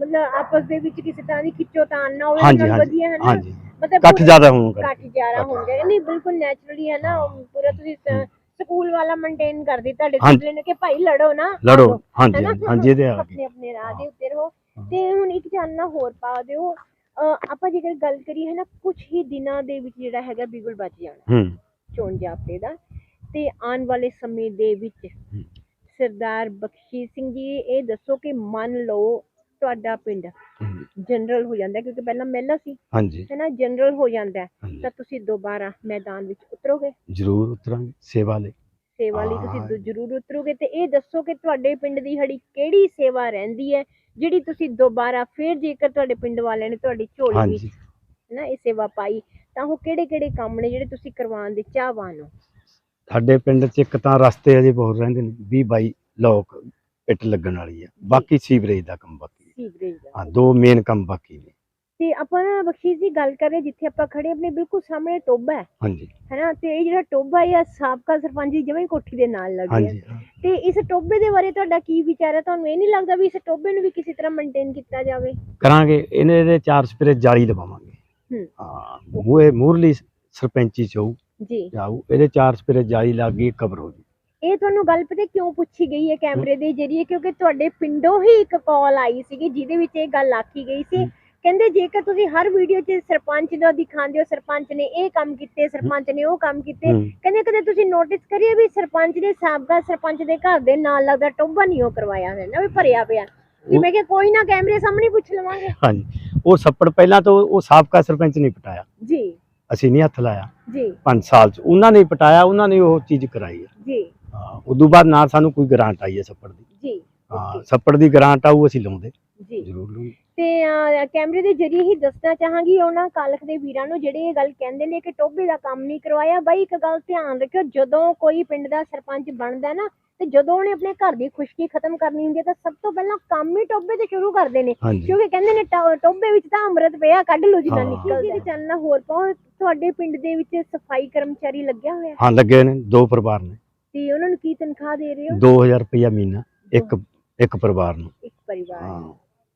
Speaker 1: ਮਤਲਬ ਆਪਸ ਦੇ ਵਿੱਚ ਕਿਸੇ ਤਰ੍ਹਾਂ ਦੀ ਖਿੱਚੋ ਤਾਣ ਨਾ ਹੋਵੇ
Speaker 2: ਹਾਂਜੀ
Speaker 1: ਨਾਲ
Speaker 2: ਹਾਂਜੀ
Speaker 1: ਵਧੀਆ ਹੈ ਨਾ?
Speaker 2: ਹਾਂਜੀ।
Speaker 1: ਮਤਲਬ
Speaker 2: ਇਕੱਠ
Speaker 1: ਪੂਰੇ-
Speaker 2: ਜ਼ਿਆਦਾ ਹੋਣ ਕਰਕੇ
Speaker 1: ਘੱਟ ਜ਼ਿਆਦਾ ਹੋ ਜਾਏਗਾ ਨਹੀਂ ਬਿਲਕੁਲ ਨੈਚੁਰਲੀ ਹੈ ਨਾ ਉਹ ਪੂਰਾ ਤੁਸੀਂ ਸ- ਸਕੂਲ ਵਾਲਾ ਮੇਨਟੇਨ ਕਰ ਦਿੱਤਾ
Speaker 2: ਹਾਂਜੀ।
Speaker 1: ਡਿਸਪਲਿਨ ਕਿ ਭਾਈ ਲੜੋ ਨਾ
Speaker 2: ਲੜੋ। ਹਾਂਜੀ? ਹਾਂਜੀ ਹਾਂਜੀ ਇਹਦੇ ਆ
Speaker 1: ਆਪਣੇ ਆਪਣੇ ਰਾਹ ਦੇ ਉੱਤੇ ਰਹੋ। ਤੇ ਹੁਣ ਇੱਕ ਜਾਨਣਾ ਹੋਰ ਪਾ ਦਿਓ। ਅਹ ਆਪਾਂ ਜੇਕਰ ਗੱਲ ਕਰੀਏ ਹੈ ਨਾ ਕੁਝ ਹੀ ਦਿਨਾਂ ਦੇ ਵਿੱਚ ਜਿਹੜਾ ਹੈਗਾ ਬਿਗੁਲ ਬਚ ਜਾਣਾ।
Speaker 2: ਹੂੰ।
Speaker 1: ਚੋਣ ਜਾਬਤੇ ਦਾ। ਤੇ ਆਉਣ ਵਾਲੇ ਸਮੇਂ ਦੇ ਵਿੱਚ ਸਰਦਾਰ ਬਖਸ਼ੀ ਸਿੰਘ ਜੀ ਇਹ ਦੱਸੋ ਕਿ ਮੰਨ ਲਓ ਤੁਹਾਡਾ ਪਿੰਡ ਜਨਰਲ ਹੋ ਜਾਂਦਾ ਹੈ, ਕਿਉਂਕਿ ਪਹਿਲਾਂ ਮਹਿਲਾ ਸੀ
Speaker 2: ਹਾਂਜੀ।
Speaker 1: ਹੈ ਨਾ ਜਨਰਲ ਹੋ ਜਾਂਦਾ ਹੈ,
Speaker 2: ਹਾਂਜੀ।
Speaker 1: ਤਾਂ ਤੁਸੀਂ ਦੁਬਾਰਾ ਮੈਦਾਨ ਵਿੱਚ ਉਤਰੋਗੇ?
Speaker 2: ਜ਼ਰੂਰ ਉਤਰਾਂਗੇ ਸੇਵਾ ਲਈ।
Speaker 1: ਸੇਵਾ ਲਈ ਤੁਸੀਂ
Speaker 2: ਹਾਂ।
Speaker 1: ਦੁ- ਜ਼ਰੂਰ ਉਤਰੋਗੇ ਤੇ ਇਹ ਦੱਸੋ ਕਿ ਤੁਹਾਡੇ ਪਿੰਡ ਦੀ ਹੜੀ ਕਿਹੜੀ ਸੇਵਾ ਰਹਿੰਦੀ ਹੈ ਜਿਹੜੀ ਤੁਸੀਂ ਦੁਬਾਰਾ ਫੇਰ ਜੇਕਰ ਤੁਹਾਡੇ ਪਿੰਡ ਵਾਲਿਆਂ ਨੇ ਤੁਹਾਡੀ ਝੋਲੀ ਵਿੱਚ
Speaker 2: ਹਾਂਜੀ।
Speaker 1: ਨਾ ਇਹ ਸੇਵਾ ਪਾਈ ਤਾਂ ਉਹ ਕਿਹੜੇ ਕਿਹੜੇ ਕੰਮ ਨੇ ਜਿਹੜੇ ਤੁਸੀਂ ਕਰਵਾਉਣ ਦੇ ਚਾਹਵਾਨ ਹੋ?
Speaker 2: ਸਾਡੇ ਪਿੰਡ 'ਚ ਇੱਕ ਤਾਂ ਰਸਤੇ ਅਜੇ ਬਹੁਤ ਰਹਿੰਦੇ ਨੇ 20 22 ਲੋਕ ਇੱਟ ਲੱਗਣ ਵਾਲੀ ਆ ਬਾਕੀ ਸੀਵਰੇਜ ਦਾ ਕੰਮ ਬਾਕੀ ਹਾਂ
Speaker 1: ਦੋ
Speaker 2: ਮੇਨ ਕੰਮ ਬਾਕੀ ਨੇ।
Speaker 1: ਤੇ ਆਪਾਂ ਨਾ ਬਖਸ਼ੀਸ਼ ਦੀ ਗੱਲ ਕਰ ਰਹੇ ਜਿੱਥੇ ਆਪਾਂ ਖੜੇ ਆਪਣੇ ਬਿਲਕੁਲ ਸਾਹਮਣੇ ਟੋਬਾ ਹੈ।
Speaker 2: ਹਾਂਜੀ।
Speaker 1: ਹੈਨਾ ਤੇ ਇਹ ਜਿਹੜਾ ਟੋਬਾ ਹੈ ਸਾਬਕਾ ਸਰਪੰਚ ਦੀ ਜਮਾਂ ਕੋਠੀ ਦੇ ਨਾਲ ਲੱਗਿਆ
Speaker 2: ਹਾਂਜੀ ਹਾਂ।
Speaker 1: ਤੇ ਇਸ ਟੋਬੇ ਦੇ ਬਾਰੇ ਤੁਹਾਡਾ ਕੀ ਵਿਚਾਰ ਹੈ? ਤੁਹਾਨੂੰ ਇਹ ਨਹੀਂ ਲੱਗਦਾ ਵੀ ਇਸ ਟੋਬੇ ਨੂੰ ਵੀ ਕਿਸੇ ਤਰ੍ਹਾਂ ਮੇਨਟੇਨ ਕੀਤਾ ਜਾਵੇ?
Speaker 2: ਕਰਾਂਗੇ ਇਹਨੇ ਦੇ ਚਾਰ ਸਪਰੇ ਜਾਲੀ ਲਵਾਵਾਂਗੇ।
Speaker 1: ਹੂੰ।
Speaker 2: ਹਾਂ ਮੂਹੇ ਮੂਰਲੀ ਸਰਪੰਚੀ ਚੋਂ
Speaker 1: ਜੀ।
Speaker 2: ਜਾਊ ਇਹਦੇ ਚਾਰ ਸਪਰੇ ਜਾਲੀ ਲੱਗ ਗਈ ਕਬਰ ਹੋ ਗਈ
Speaker 1: ਇਹ ਤੁਹਾਨੂੰ ਗੱਲ ਪਤਾ ਕਿਉਂ ਪੁੱਛੀ ਗਈ ਹੈ ਕੈਮਰੇ ਦੇ ਜਰੀਏ? ਕਿਉਂਕਿ ਤੁਹਾਡੇ ਪਿੰਡੋਂ ਹੀ ਇੱਕ ਕਾਲ ਆਈ ਸੀਗੀ ਜਿਹਦੇ ਵਿੱਚ ਇਹ ਗੱਲ ਆਖੀ ਗਈ ਸੀ।
Speaker 2: ਹੂੰ।
Speaker 1: ਕਹਿੰਦੇ ਜੇਕਰ ਤੁਸੀਂ ਹਰ ਵੀਡੀਓ 'ਚ ਸਰਪੰਚ ਦਾ ਦਿਖਾਉਂਦੇ ਹੋ ਸਰਪੰਚ ਨੇ ਇਹ ਕੰਮ ਕੀਤੇ ਸਰਪੰਚ ਨੇ ਉਹ ਕੰਮ ਕੀਤੇ
Speaker 2: ਹੂੰ।
Speaker 1: ਕਹਿੰਦੇ ਕਦੇ ਤੁਸੀਂ ਨੋਟਿਸ ਕਰੀਏ ਵੀ ਸਰਪੰਚ ਦੇ ਸਾਬਕਾ ਸਰਪੰਚ ਦੇ ਘਰ ਦੇ ਨਾਲ ਲੱਗਦਾ ਟੋਬਾ ਨਹੀਂ ਉਹ ਕਰਵਾਇਆ ਹੋਇਆ ਨਾ ਵੀ ਭਰਿਆ ਪਿਆ? ਵੀ ਮੈਂ ਕਿਹਾ ਕੋਈ ਨਾ ਕੈਮਰੇ ਸਾਹਮਣੇ ਪੁੱਛ ਲਵਾਂਗੇ।
Speaker 2: ਹਾਂਜੀ। ਉਹ ਛੱਪੜ ਪਹਿਲਾਂ ਤੋਂ ਉਹ ਸਾਬਕਾ ਸਰਪੰਚ ਨਹੀਂ ਪਟਾਇਆ।
Speaker 1: ਜੀ।
Speaker 2: ਅਸੀਂ ਨਹੀਂ ਹੱਥ ਲਾਇਆ।
Speaker 1: ਜੀ।
Speaker 2: 5 ਸਾਲ ਚ। ਉਹਨਾਂ ਨੇ ਹੀ ਪਟਾਇਆ ਉਹਨਾਂ ਨੇ ਉਹ ਚੀਜ਼ ਕਰਾਈ ਹੈ।
Speaker 1: ਜੀ।
Speaker 2: ਹਾਂ ਉਦੋਂ ਬਾਅਦ ਨਾ ਸਾਨੂੰ ਕੋਈ ਗ੍ਰਾਂਟ ਆਈ ਹੈ ਛੱਪੜ ਦੀ।
Speaker 1: ਜੀ।
Speaker 2: ਹਾਂ ਛੱਪੜ ਦੀ ਗ੍ਰਾਂਟ ਆਊ ਅਸੀਂ ਲਾਉਂਦੇ।
Speaker 1: ਜੀ।
Speaker 2: ਜ਼ਰੂਰ ਲਵਾਂਗੇ
Speaker 1: ਤੇ ਕੈਮਰੇ ਦੇ ਜਰੀਏ ਹੀ ਦੱਸਣਾ ਚਾਹਾਂਗੀ ਉਹਨਾਂ ਕਾਲਖ ਦੇ ਵੀਰਾਂ ਨੂੰ ਜਿਹੜੇ ਇਹ ਗੱਲ ਕਹਿੰਦੇ ਨੇ ਕਿ ਟੋਬੇ ਦਾ ਕੰਮ ਨਹੀਂ ਕਰਵਾਇਆ। ਬਾਈ ਇੱਕ ਗੱਲ ਧਿਆਨ ਰੱਖਿਓ ਜਦੋਂ ਕੋਈ ਪਿੰਡ ਦਾ ਸਰਪੰਚ ਬਣਦਾ ਨਾ ਤੇ ਜਦੋਂ ਉਹਨੇ ਆਪਣੇ ਘਰ ਦੀ ਖੁਸ਼ਕੀ ਖਤਮ ਕਰਨੀ ਹੁੰਦੀ ਹੈ ਤਾਂ ਸਭ ਤੋਂ ਪਹਿਲਾਂ ਕੰਮ ਹੀ ਟੋਬੇ ਤੇ ਸ਼ੁਰੂ ਕਰਦੇ ਨੇ। ਕਿਉਂਕਿ ਕਹਿੰਦੇ ਨੇ ਟੋਬੇ ਵਿੱਚ ਤਾਂ ਅੰਮ੍ਰਿਤ ਪਿਆ ਕੱਢ ਲਓ ਜਿੱਦਾਂ। ਨਿਕਲਦਾ ਜੀ ਚੱਲਣਾ ਹੋਰ ਪਾਓ ਤੁਹਾਡੇ ਪਿੰਡ ਦੇ ਵਿੱਚ ਸਫ਼ਾਈ ਕਰਮਚਾਰੀ ਲੱਗਿਆ ਹੋਇਆ?
Speaker 2: ਹਾਂ ਲੱਗੇ ਨੇ ਦੋ ਪਰਿਵਾਰ ਨੇ।
Speaker 1: ਤੇ ਉਹਨਾਂ ਨੂੰ ਕੀ ਤਨਖਾਹ ਦੇ ਰਹੇ ਹੋ?
Speaker 2: 2000 ਰੁਪਇਆ ਮਹੀਨਾ ਇੱਕ ਇੱਕ ਪਰਿਵਾਰ ਨੂੰ।
Speaker 1: ਇੱਕ ਪਰਿਵਾਰ।
Speaker 2: ਹਾਂ।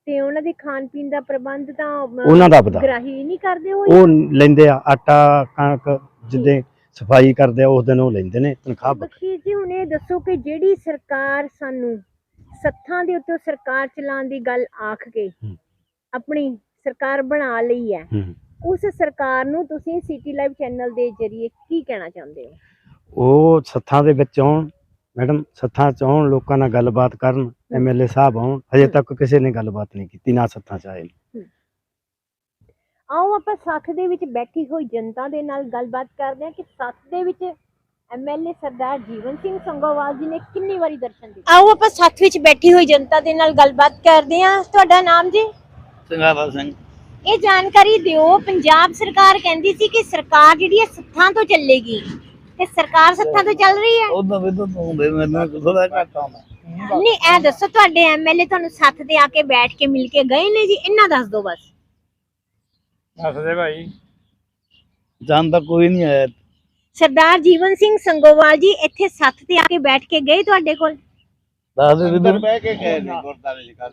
Speaker 1: ਤੇ ਉਹਨਾਂ ਦੇ ਖਾਣ ਪੀਣ ਦਾ ਪ੍ਰਬੰਧ ਤਾਂ
Speaker 2: ਉਹਨਾਂ ਦਾ ਪਤਾ
Speaker 1: ਗ੍ਰਾਹੀ ਨਹੀਂ ਕਰਦੇ ਹੋ
Speaker 2: ਉਹ ਲੈਂਦੇ ਆ ਆਟਾ ਕਣਕ ਜਿੱਦੇ ਸਫ਼ਾਈ ਕਰਦੇ ਆ ਉਸ ਦਿਨ ਉਹ ਲੈਂਦੇ ਨੇ ਤਨਖਾਹ।
Speaker 1: ਬਖਸ਼ੀਸ਼ ਜੀ ਹੁਣ ਇਹ ਦੱਸੋ ਕਿ ਜਿਹੜੀ ਸਰਕਾਰ ਸਾਨੂੰ ਸੱਥਾਂ ਦੇ ਉੱਤੇ ਸਰਕਾਰ ਚਲਾਉਣ ਦੀ ਗੱਲ ਆਖ ਕੇ। ਆਪਣੀ ਸਰਕਾਰ ਬਣਾ ਲਈ ਹੂੰ ਉਸ ਸਰਕਾਰ ਨੂੰ ਤੁਸੀਂ ਸਿਟੀ ਲਾਈਵ ਚੈਨਲ ਦੇ ਜਰੀਏ ਕੀ ਕਹਿਣਾ ਚਾਹੁੰਦੇ ਹੋ?
Speaker 2: ਉਹ ਸੱਥਾਂ ਦੇ ਵਿੱਚ ਆਉਣ ਮੈਡਮ ਸੱਥਾਂ ਚ ਆਉਣ ਲੋਕਾਂ ਨਾਲ ਗੱਲਬਾਤ ਕਰਨ ਐਮਐਲਏ ਸਾਹਿਬ ਆਉਣ ਹਜੇ ਤੱਕ ਕਿਸੇ ਨੇ ਗੱਲਬਾਤ ਨਹੀਂ ਕੀਤੀ ਨਾ ਸੱਥਾਂ ਚ ਆਏ
Speaker 1: ਆਓ ਆਪਾਂ ਸੱਥ ਦੇ ਵਿੱਚ ਬੈਠੀ ਹੋਈ ਜਨਤਾ ਦੇ ਨਾਲ ਗੱਲਬਾਤ ਕਰਦੇ ਹਾਂ ਕਿ ਸੱਥ ਦੇ ਵਿੱਚ ਐਮਐਲਏ ਸਰਦਾਰ ਜੀਵਨ ਸਿੰਘ ਸੰਗੋਵਾਲ ਜੀ ਨੇ ਕਿੰਨੀ ਵਾਰੀ ਦਰਸ਼ਨ ਦਿੱਤੇ? ਆਓ ਆਪਾਂ ਸੱਥ ਵਿੱਚ ਬੈਠੀ ਹੋਈ ਜਨਤਾ ਦੇ ਨਾਲ ਗੱਲਬਾਤ ਕਰਦੇ ਹਾਂ। ਤੁਹਾਡਾ ਨਾਮ ਜੀ?
Speaker 3: ਸਿੰਘਾਵਾ ਸਿੰਘ।
Speaker 1: ਇਹ ਜਾਣਕਾਰੀ ਦਿਓ ਪੰਜਾਬ ਸਰਕਾਰ ਕਹਿੰਦੀ ਸੀ ਕਿ ਸਰਕਾਰ ਜਿਹੜੀ ਹੈ ਸੱਥਾਂ ਤੋਂ ਚੱਲੇਗੀ। ਤੇ ਸਰਕਾਰ ਸੱਥਾਂ ਤੋਂ ਚੱਲ ਰਹੀ ਹੈ?
Speaker 3: ਉਦੋਂ ਵੀ ਤੋਂ ਹੁੰਦੇ ਮੈਨੂੰ ਥੋੜਾ ਘੱਟ ਆਉਂਦਾ
Speaker 1: ਨਹੀਂ ਇਹ ਦੱਸੋ ਤੁਹਾਡੇ ਐਮਐਲਏ ਤੁਹਾਨੂੰ ਸੱਥ ਤੇ ਆ ਕੇ ਬੈਠ ਕੇ ਮਿਲ ਕੇ ਗਏ ਨੇ ਜੀ? ਇੰਨਾ ਦੱਸ ਦਿਓ ਬਸ।
Speaker 3: ਦੱਸਦੇ ਭਾਈ। ਜਾਂਦਾ ਕੋਈ ਨਹੀਂ ਆਇਆ।
Speaker 1: ਸਰਦਾਰ ਜੀਵਨ ਸਿੰਘ ਸੰਗੋਵਾਲ ਜੀ ਇੱਥੇ ਸੱਥ ਤੇ ਆ ਕੇ ਬੈਠ ਕੇ ਗਏ ਤੁਹਾਡੇ ਕੋਲ?
Speaker 3: ਦੱਸਦੇ ਵੀ ਤੂੰ
Speaker 4: ਬਹਿ ਕੇ ਗਏ ਨੇ ਗੁਰਦਾਰੇ ਦੀ ਗੱਲ।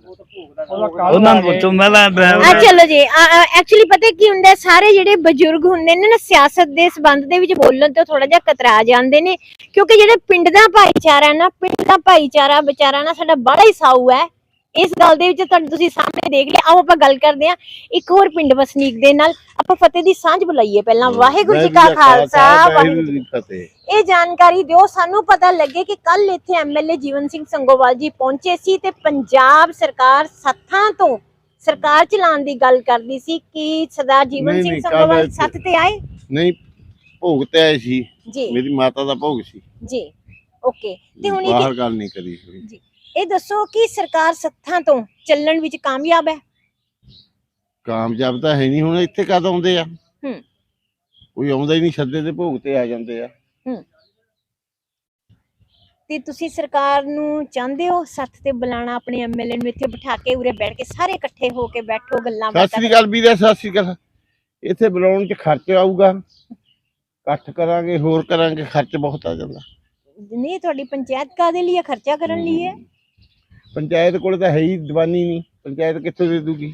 Speaker 3: ਉਹਨਾਂ ਨੂੰ ਪੁੱਛੋ ਮੈਂ ਤਾਂ
Speaker 1: ਆ ਚਲੋ ਜੀ ਐਕਚੁਅਲੀ ਪਤਾ ਕੀ ਹੁੰਦਾ ਹੈ, ਸਾਰੇ ਜਿਹੜੇ ਬਜ਼ੁਰਗ ਹੁੰਦੇ ਨੇ ਨਾ ਸਿਆਸਤ ਦੇ ਸਬੰਧ ਦੇ ਵਿੱਚ ਬੋਲਣ ਤੋਂ ਥੋੜਾ ਜਿਹਾ ਕਤਰਾ ਜਾਂਦੇ ਨੇ ਕਿਉਂਕਿ ਜਿਹੜੇ ਪਿੰਡ ਦਾ ਭਾਈਚਾਰਾ ਨਾ ਪਿੰਡ ਦਾ ਭਾਈਚਾਰਾ ਵਿਚਾਰਾ ਨਾ ਸਾਡਾ ਬੜਾ ਹੀ ਸਾਊ ਹੈ। ਇਸ ਗੱਲ ਦੇ ਵਿੱਚ ਤੁਹਾਨੂੰ ਤੁਸੀਂ ਸਾਹਮਣੇ ਦੇਖ ਲਿਆ। ਆਓ ਆਪਾਂ ਗੱਲ ਕਰਦੇ ਹਾਂ ਇੱਕ ਹੋਰ ਪਿੰਡ ਵਸਨੀਕ ਦੇ ਨਾਲ। ਆਪਾਂ ਫਤਿਹ ਦੀ ਸਾਂਝ ਬੁਲਾਈਏ ਪਹਿਲਾਂ। ਵਾਹਿਗੁਰੂ ਜੀ ਕਾ ਖਾਲਸਾ ਵਾਹਿਗੁਰੂ ਜੀ ਕੀ
Speaker 4: ਫਤਿਹ।
Speaker 1: ਇਹ ਜਾਣਕਾਰੀ ਦਿਓ। ਸਾਨੂੰ ਪਤਾ ਲੱਗੇ ਕਿ ਕੱਲ ਇੱਥੇ ਐਮਐਲਏ ਜੀਵਨ ਸਿੰਘ ਸੰਗੋਵਾਲ ਜੀ ਪਹੁੰਚੇ ਸੀ ਤੇ ਪੰਜਾਬ ਸਰਕਾਰ ਸੱਥਾਂ ਤੋਂ ਸਰਕਾਰ ਚਲਾਉਣ ਦੀ ਗੱਲ ਕਰਦੀ ਸੀ ਕਿ ਸਰਦਾਰ ਜੀਵਨ ਸਿੰਘ ਸੰਗੋਵਾਲ ਸੱਥ ਤੇ ਆਏ?
Speaker 4: ਨਹੀਂ ਭੋਗ ਤੇ ਆਏ ਸੀ।
Speaker 1: ਜੀ।
Speaker 4: ਮੇਰੀ ਮਾਤਾ ਦਾ ਭੋਗ ਸੀ।
Speaker 1: ਜੀ। ਓਕੇ। ਤੇ ਹੁਣ ਇਹ
Speaker 4: ਬਾਹਰ ਗੱਲ ਨਹੀਂ ਕਰੀ।
Speaker 1: ਜੀ। ਇਹ ਦੱਸੋ ਕਿ ਸਰਕਾਰ ਸੱਥਾਂ ਤੋਂ ਚੱਲਣ ਵਿੱਚ ਕਾਮਯਾਬ ਹੈ?
Speaker 4: ਕਾਮਯਾਬ ਤਾਂ ਹੈ ਨਹੀਂ ਹੁਣ ਇੱਥੇ ਕਦ ਆਉਂਦੇ ਆ?
Speaker 1: ਹੂੰ।
Speaker 4: ਕੋਈ ਆਉਂਦਾ ਹੀ ਨਹੀਂ ਸੱਦੇ ਤੇ ਭੋਗ ਤੇ ਆ ਜਾਂਦੇ ਆ।
Speaker 1: ਤੇ ਤੁਸੀਂ ਸਰਕਾਰ ਨੂੰ ਚਾਹੁੰਦੇ ਹੋ ਸੱਥ ਤੇ ਬੁਲਾਣਾ ਆਪਣੇ ਐਮਐਲਏ ਨੂੰ ਇੱਥੇ ਬਿਠਾ ਕੇ ਉਰੇ ਬੈਠ ਕੇ ਸਾਰੇ ਇਕੱਠੇ ਹੋ ਕੇ ਬੈਠੋ ਗੱਲਾਂ
Speaker 4: ਸਤਿ ਸ੍ਰੀ ਅਕਾਲ ਵੀਰੇ ਸਤਿ ਸ੍ਰੀ ਅਕਾਲ। ਇੱਥੇ ਬੁਲਾਉਣ 'ਚ ਖਰਚ ਆਊਗਾ। ਇਕੱਠ ਕਰਾਂਗੇ ਹੋਰ ਕਰਾਂਗੇ ਖਰਚ ਬਹੁਤ ਆ ਜਾਂਦਾ।
Speaker 1: ਨਹੀਂ ਤੁਹਾਡੀ ਪੰਚਾਇਤ ਕਾਦੇ ਲਈ ਹੈ ਖਰਚਾ ਕਰਨ ਲਈ ਹੈ।
Speaker 4: ਪੰਚਾਇਤ ਕੋਲ ਤਾਂ ਹੈ ਹੀ ਦੀਵਾਨੀ ਨਹੀਂ। ਪੰਚਾਇਤ ਕਿੱਥੋਂ ਦੇ ਦੂਗੀ?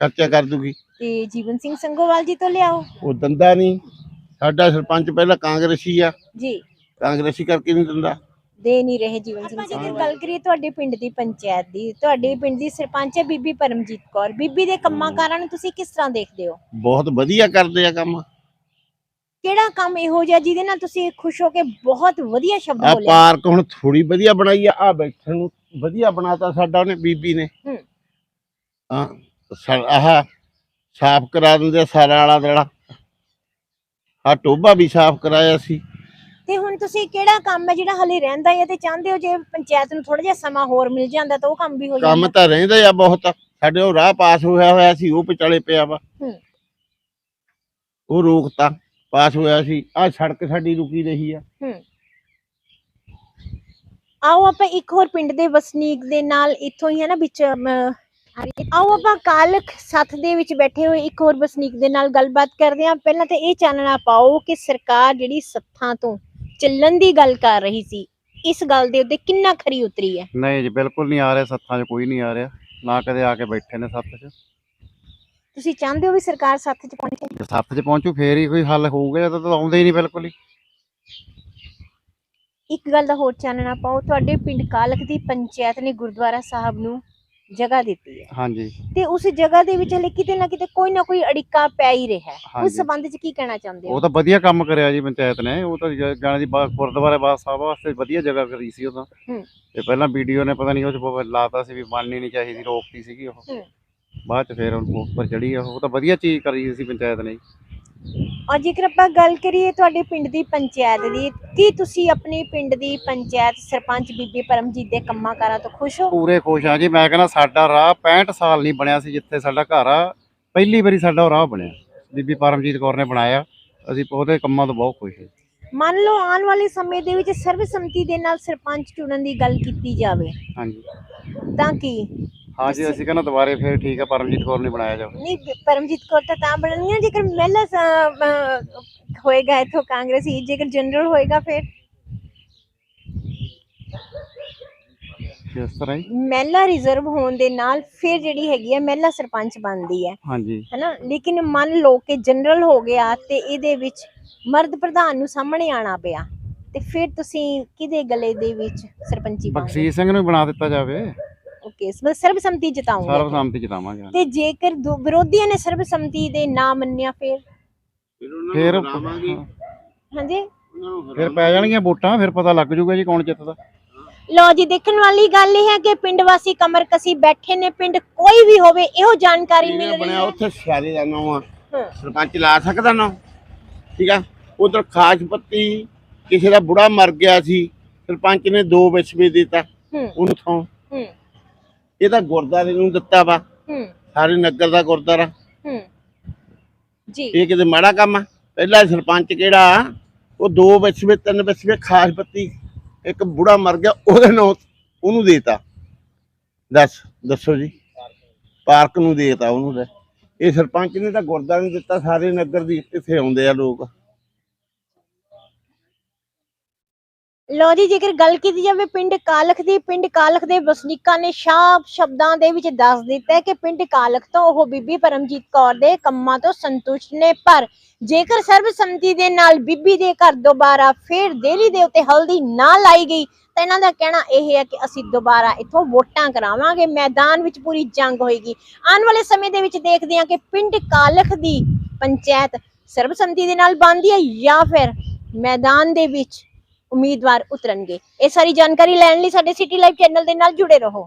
Speaker 4: ਖਰਚਾ ਕਰ ਦੂਗੀ।
Speaker 1: ਤੇ ਜੀਵਨ ਸਿੰਘ ਸੰਗੋਵਾਲ ਜੀ ਤੋਂ ਲਿਆਓ।
Speaker 4: ਉਹ ਦੰਦਾ ਨਹੀਂ। ਸਾਡਾ ਸਰਪੰਚ ਪਹਿਲਾਂ ਕਾਂਗਰਸੀ ਆ।
Speaker 1: ਜੀ।
Speaker 4: ਕਾਂਗਰਸੀ ਕਰਕੇ ਨਹੀਂ ਦਿੰਦਾ।
Speaker 1: ਦੇ ਨਹੀਂ ਰਹੇ ਜੀਵਨ ਸਿੰਘ ਜੀ ਗੱਲ ਕਰੀਏ ਤੁਹਾਡੇ ਪਿੰਡ ਦੀ ਪੰਚਾਇਤ ਦੀ ਤੁਹਾਡੇ ਪਿੰਡ ਦੀ ਸਰਪੰਚ ਹੈ ਬੀਬੀ ਪਰਮਜੀਤ ਕੌਰ। ਬੀਬੀ ਦੇ ਕੰਮਾਂ ਕਾਰਾਂ ਨੂੰ ਤੁਸੀਂ ਕਿਸ ਤਰ੍ਹਾਂ ਦੇਖਦੇ ਹੋ?
Speaker 4: ਬਹੁਤ ਵਧੀਆ ਕਰਦੇ ਆ ਕੰਮ।
Speaker 1: ਕਿਹੜਾ ਕੰਮ ਇਹੋ ਜਿਹਾ ਜਿਹਦੇ ਨਾਲ ਤੁਸੀਂ ਖੁਸ਼ ਹੋ ਕੇ ਬਹੁਤ ਵਧੀਆ ਸ਼ਬਦ
Speaker 4: ਆ
Speaker 1: ਬੋਲੇ
Speaker 4: ਪਾਰਕ ਹੁਣ ਥੋੜੀ ਵਧੀਆ ਬਣਾਈ ਆ ਆ ਬੈਠਣ ਨੂੰ ਵਧੀਆ ਬਣਾਤਾ ਸਾਡਾ ਉਹਨੇ ਬੀਬੀ ਨੇ।
Speaker 1: ਹੂੰ।
Speaker 4: ਹਾਂ ਸਾ- ਆਹ ਸਾਫ਼ ਕਰਾ ਦਿੰਦੇ ਆ ਸਾਰਾ ਆਲਾ ਦੜਾ ਆ ਟੋਬਾ ਵੀ ਸਾਫ਼ ਕਰਾਇਆ ਸੀ।
Speaker 1: ਤੇ ਹੁਣ ਤੁਸੀਂ ਕਿਹੜਾ ਕੰਮ ਹੈ ਜਿਹੜਾ ਹਲੇ ਰਹਿੰਦਾ ਹੈ ਤੇ ਚਾਹੁੰਦੇ ਹੋ ਜੇ ਪੰਚਾਇਤ ਨੂੰ ਥੋੜਾ ਜਿਹਾ ਸਮਾਂ ਹੋਰ ਮਿਲ ਜਾਂਦਾ ਤਾਂ ਉਹ ਕੰਮ ਵੀ ਹੋ
Speaker 4: ਕੰਮ
Speaker 1: ਜਾਂਦਾ
Speaker 4: ਤਾਂ ਰਹਿੰਦਾ ਆ ਬਹੁਤ। ਸਾਡੇ ਉਹ ਰਾਹ ਪਾਸ ਹੋਇਆ ਹੋਇਆ ਸੀ ਉਹ ਵਿਚਾਲੇ ਪਿਆ ਵਾ।
Speaker 1: ਹੂੰ।
Speaker 4: ਉਹ ਰੋਕਤਾ। ਪਾਸ ਹੋਇਆ ਸੀ। ਆ ਸੜਕ ਸਾਡੀ ਰੁਕੀ ਰਹੀ ਆ।
Speaker 1: ਆਓ ਆਪਾਂ ਇੱਕ ਹੋਰ ਪਿੰਡ ਦੇ ਵਸਨੀਕ ਦੇ ਨਾਲ ਇੱਥੋਂ ਹੀ ਹੈ ਨਾ ਵਿੱਚ ਹੈ। ਆਓ ਆਪਾਂ ਕਾਲਖ ਸੱਥ ਦੇ ਵਿੱਚ ਬੈਠੇ ਹੋਏ ਇੱਕ ਹੋਰ ਵਸਨੀਕ ਦੇ ਨਾਲ ਗੱਲਬਾਤ ਕਰਦੇ ਹਾਂ। ਪਹਿਲਾਂ ਤਾਂ ਇਹ ਚਾਨਣਾ ਪਾਓ ਕਿ ਸਰਕਾਰ ਜਿਹੜੀ ਸੱਥਾਂ ਤੋਂ ਚੱਲਣ ਦੀ ਗੱਲ ਕਰ ਰਹੀ ਸੀ ਇਸ ਗੱਲ ਦੇ ਉੱਤੇ ਕਿੰਨਾ ਖਰੀ ਉਤਰੀ ਹੈ?
Speaker 5: ਨਹੀਂ ਜੀ ਬਿਲਕੁਲ ਨਹੀਂ ਆ ਰਿਹਾ। ਸੱਥਾਂ 'ਚ ਕੋਈ ਨਹੀਂ ਆ ਰਿਹਾ। ਨਾ ਕਦੇ ਆ ਕੇ ਬੈਠੇ ਨੇ ਸੱਥ 'ਚ।
Speaker 1: ਤੁਸੀਂ ਚਾਹੁੰਦੇ ਹੋ ਵੀ ਸਰਕਾਰ ਸੱਥ 'ਚ ਪਹੁੰਚੇ?
Speaker 5: ਸੱਥ 'ਚ ਪਹੁੰਚੂ ਫੇਰ ਹੀ ਕੋਈ ਹੱਲ ਹੋਊਗਾ ਜਾਂ ਤਾਂ ਆਉਂਦੇ ਹੀ ਨਹੀਂ ਬਿਲਕੁਲ ਹੀ।
Speaker 1: ਇੱਕ ਗੱਲ ਦਾ ਹੋਰ ਚਾਨਣਾ ਪਾਓ ਤੁਹਾਡੇ ਪਿੰਡ ਕਾਲਖ ਦੀ ਪੰਚਾਇਤ ਨੇ ਗੁਰਦੁਆਰਾ ਸਾਹਿਬ ਨੂੰ ਜਗ੍ਹਾ ਦਿੱਤੀ ਹੈ।
Speaker 5: ਹਾਂਜੀ।
Speaker 1: ਤੇ ਉਸ ਜਗ੍ਹਾ ਦੇ ਵਿੱਚ ਹਲੇ ਕਿਤੇ ਨਾ ਕਿਤੇ ਕੋਈ ਨਾ ਕੋਈ ਅੜਿੱਕਾ ਪੈ ਹੀ ਰਿਹਾ ਹੈ। ਉਸ। ਸੰਬੰਧ 'ਚ ਕੀ ਕਹਿਣਾ ਚਾਹੁੰਦੇ ਹੋ?
Speaker 5: ਉਹ ਤਾਂ ਵਧੀਆ ਕੰਮ ਕਰਿਆ ਜੀ ਪੰਚਾਇਤ ਨੇ। ਉਹ ਤਾਂ ਜਾਣੇ ਦੀ ਗੁਰਦੁਆਰੇ ਬਾਦ ਸਾਹਿਬ ਵਾਸਤੇ ਵਧੀਆ ਜਗ੍ਹਾ ਕਰੀ ਸੀ ਉਹ ਤਾਂ। ਤੇ ਪਹਿਲਾਂ ਵੀਡੀਓ ਨੇ ਪਤਾ ਨਹੀਂ ਉਹ 'ਚ ਲਾਤਾ ਸੀ ਵੀ ਬਣਨੀ ਨਹੀਂ ਚਾਹੀਦੀ ਰੋਕਤੀ ਸੀਗੀ ਉਹ। ਬਾਅਦ ਚ ਫੇਰ ਉਹ ਉੱਪਰ ਚੜੀ ਆ ਉਹ ਤਾਂ ਵਧੀਆ ਚੀਜ਼ ਕਰੀ ਸੀ ਪੰਚਾਇਤ ਨੇ।
Speaker 1: ਔਰ ਜੇਕਰ ਆਪਾਂ ਗੱਲ ਕਰੀਏ ਤੁਹਾਡੇ ਪਿੰਡ ਦੀ ਪੰਚਾਇਤ ਦੀ ਕੀ ਤੁਸੀਂ ਆਪਣੀ ਪਿੰਡ ਦੀ ਪੰਚਾਇਤ ਸਰਪੰਚ ਬੀਬੀ ਪਰਮਜੀਤ ਦੇ ਕੰਮਾਂ ਕਾਰਾਂ ਤੋਂ ਖੁਸ਼ ਹੋ?
Speaker 5: ਪੂਰੇ ਖੁਸ਼ ਆ ਜੀ ਮੈਂ ਕਹਿੰਦਾ ਸਾਡਾ ਰਾਹ 65 ਸਾਲ ਨਹੀਂ ਬਣਿਆ ਸੀ ਜਿੱਥੇ ਸਾਡਾ ਘਰ ਆ ਪਹਿਲੀ ਵਾਰੀ ਸਾਡਾ ਉਹ ਰਾਹ ਬਣਿਆ ਬੀਬੀ ਪਰਮਜੀਤ ਕੌਰ ਨੇ ਬਣਾਇਆ ਅਸੀਂ ਉਹਦੇ ਕੰਮਾਂ ਤੋਂ ਬਹੁਤ ਖੁਸ਼ ਹਾਂ।
Speaker 1: ਮੰਨ ਲਓ ਆਉਣ ਵਾਲੇ ਸਮੇਂ ਦੇ ਵਿੱਚ ਸਰਵਸੰਮਤੀ ਦੇ ਨਾਲ ਸਰਪੰਚ ਚੁਣਨ ਦੀ ਗੱਲ ਕੀਤੀ ਜਾਵੇ।
Speaker 5: ਹਾਂਜੀ।
Speaker 1: ਤਾਂ ਕੀ?
Speaker 5: ਹਾਂ ਜੀ ਅਸੀਂ ਕਹਿੰਦਾ ਦੁਬਾਰੇ ਫੇਰ ਠੀਕ ਆ ਪਰਮਜੀਤ ਕੌਰ ਨੇ ਬਣਾਇਆ ਜਾਵੇ
Speaker 1: ਨਹੀਂ ਪਰਮਜੀਤ ਕੌਰ ਤਾਂ ਤਾਂ ਬਣਨੀ ਹੈ ਜੇਕਰ ਮਹਿਲਾ ਸ- ਹੋਏਗਾ ਇਥੋਂ ਕਾਂਗਰਸੀ ਜੇਕਰ ਜਨਰਲ ਹੋਏਗਾ ਫਿਰ।
Speaker 5: ਇਸ ਤਰ੍ਹਾਂ ਹੀ
Speaker 1: ਮਹਿਲਾ ਰਿਜ਼ਰਵ ਹੋਣ ਦੇ ਨਾਲ ਫਿਰ ਜਿਹੜੀ ਹੈਗੀ ਹੈ ਮਹਿਲਾ ਸਰਪੰਚ ਬਣਦੀ ਹੈ।
Speaker 5: ਹਾਂਜੀ।
Speaker 1: ਹੈਨਾ? ਲੇਕਿਨ ਮੰਨ ਲਓ ਕਿ ਜਨਰਲ ਹੋ ਗਿਆ ਤੇ ਇਹਦੇ ਵਿੱਚ ਮਰਦ ਪ੍ਰਧਾਨ ਨੂੰ ਸਾਹਮਣੇ ਆਣਾ ਪਿਆ ਤੇ ਫਿਰ ਤੁਸੀਂ ਕਿਹਦੇ ਗਲੇ ਦੇ ਵਿੱਚ ਸਰਪੰਚੀ
Speaker 5: ਬਖਸ਼ੀਸ਼ ਸਿੰਘ ਨੂੰ ਬਣਾ ਦਿੱਤਾ ਜਾਵੇ।
Speaker 1: ਓਕੇ ਮਤਲਬ ਸਰਬਸੰਮਤੀ ਜਤਾਉਂਗੇ।
Speaker 5: ਸਰਬਸੰਮਤੀ ਜਿਤਾਵਾਂਗੇ ਹਾਂਜੀ।
Speaker 1: ਤੇ ਜੇਕਰ ਦੋ- ਵਿਰੋਧੀਆਂ ਨੇ ਸਰਬਸੰਮਤੀ ਦੇ ਨਾ ਮੰਨਿਆ ਫਿਰ?
Speaker 5: ਫੇਰ
Speaker 1: ਹਾਂਜੀ?
Speaker 5: ਫਿਰ ਪੈ ਜਾਣਗੀਆਂ ਵੋਟਾਂ ਫਿਰ ਪਤਾ ਲੱਗ ਜੂਗਾ ਜੀ ਕੌਣ ਜਿੱਤਦਾ।
Speaker 1: ਲੋ ਜੀ ਦੇਖਣ ਵਾਲੀ ਗੱਲ ਇਹ ਹੈ ਕਿ ਪਿੰਡ ਵਾਸੀ ਕਮਰ ਕਸੀ ਬੈਠੇ ਨੇ ਪਿੰਡ ਕੋਈ ਵੀ ਹੋਵੇ ਇਹੋ ਜਾਣਕਾਰੀ ਮਿਲ ਰਹੀ
Speaker 4: ਬਣਿਆ
Speaker 1: ਹੈ।
Speaker 4: ਉੱਥੇ ਸਿਆਰੇ ਦਾ ਨਾਮ ਆ।
Speaker 1: ਹਾਂ।
Speaker 4: ਸਰਪੰਚ ਲਾ ਸਕਦਾ ਨਾ ਠੀਕ ਆ? ਉਧਰ ਖਾਸ ਪੱਤੀ ਕਿਸੇ ਦਾ ਬੁੜਾ ਮਰ ਗਿਆ ਸੀ ਸਰਪੰਚ ਨੇ ਦੋ ਵਿਸਵੇ ਦਿੱਤਾ।
Speaker 1: ਹੂੰ।
Speaker 4: ਉਹਨੂੰ ਥਾਂ।
Speaker 1: ਹੂੰ।
Speaker 4: ਇਹ ਤਾਂ ਗੁਰਦਾਰੇ ਨੂੰ ਦਿੱਤਾ ਵਾ।
Speaker 1: ਹੂੰ।
Speaker 4: ਸਾਰੇ ਨਗਰ ਦਾ ਗੁਰਦਾਰਾ
Speaker 1: ਹੂੰ। ਜੀ।
Speaker 4: ਇਹ ਕਿਤੇ ਮਾੜਾ ਕੰਮ ਆ? ਪਹਿਲਾ ਸਰਪੰਚ ਕਿਹੜਾ ਉਹ ਦੋ ਵਿਸਵੇ ਤਿੰਨ ਵਿਸਵੇ ਖਾਸ ਪੱਤੀ ਇੱਕ ਬੁੜਾ ਮਰ ਗਿਆ ਉਹਦੇ ਨਾਲ ਉਹਨੂੰ ਦੇਤਾ। ਦੱਸ ਦੱਸੋ ਜੀ। ਪਾਰਕ ਨੂੰ ਦੇਤਾ ਉਹਨੂੰ ਇਹ ਸਰਪੰਚ ਨੇ ਤਾਂ ਗੁਰਦਾਰੇ ਨੂੰ ਦਿੱਤਾ ਸਾਰੇ ਨਗਰ ਦੀ ਇੱਥੇ ਆਉਂਦੇ ਆ ਲੋਕ।
Speaker 1: ਲੋ ਜੀ, ਜੇਕਰ ਗੱਲ ਕੀਤੀ ਜਾਵੇ ਪਿੰਡ ਕਾਲਖ ਦੀ, ਪਿੰਡ ਕਾਲਖ ਦੇ ਵਸਨੀਕਾਂ ਨੇ ਸ਼ਾਪ ਸ਼ਬਦਾਂ ਦੇ ਵਿੱਚ ਦੱਸ ਦਿੱਤਾ ਹੈ ਕਿ ਪਿੰਡ ਕਾਲਖ ਤੋਂ ਉਹ ਬੀਬੀ ਪਰਮਜੀਤ ਕੌਰ ਦੇ ਕੰਮਾਂ ਤੋਂ ਸੰਤੁਸ਼ਟ ਨੇ। ਪਰ ਜੇਕਰ ਸਰਬਸੰਮਤੀ ਦੇ ਨਾਲ ਬੀਬੀ ਦੇ ਘਰ ਦੁਬਾਰਾ ਫੇਰ ਦੇਲੀ ਦੇ ਉੱਤੇ ਹਲਦੀ ਨਾ ਲਾਈ ਗਈ, ਤਾਂ ਇਹਨਾਂ ਦਾ ਕਹਿਣਾ ਇਹ ਹੈ ਕਿ ਅਸੀਂ ਦੁਬਾਰਾ ਇੱਥੋਂ ਵੋਟਾਂ ਕਰਾਵਾਂਗੇ, ਮੈਦਾਨ ਵਿੱਚ ਪੂਰੀ ਜੰਗ ਹੋਏਗੀ। ਆਉਣ ਵਾਲੇ ਸਮੇਂ ਦੇ ਵਿੱਚ ਦੇਖਦੇ ਹਾਂ ਕਿ ਪਿੰਡ ਕਾਲਖ ਦੀ ਪੰਚਾਇਤ ਸਰਬਸੰਮਤੀ ਦੇ ਨਾਲ ਬਣਦੀ ਹੈ ਜਾਂ ਫਿਰ ਮੈਦਾਨ ਦੇ ਵਿੱਚ ਉਮੀਦਵਾਰ ਉਤਰਨਗੇ। ਇਹ ਸਾਰੀ ਜਾਣਕਾਰੀ ਲੈਣ ਲਈ ਸਾਡੇ ਸਿਟੀ ਲਾਈਵ ਚੈਨਲ ਦੇ ਨਾਲ ਜੁੜੇ ਰਹੋ।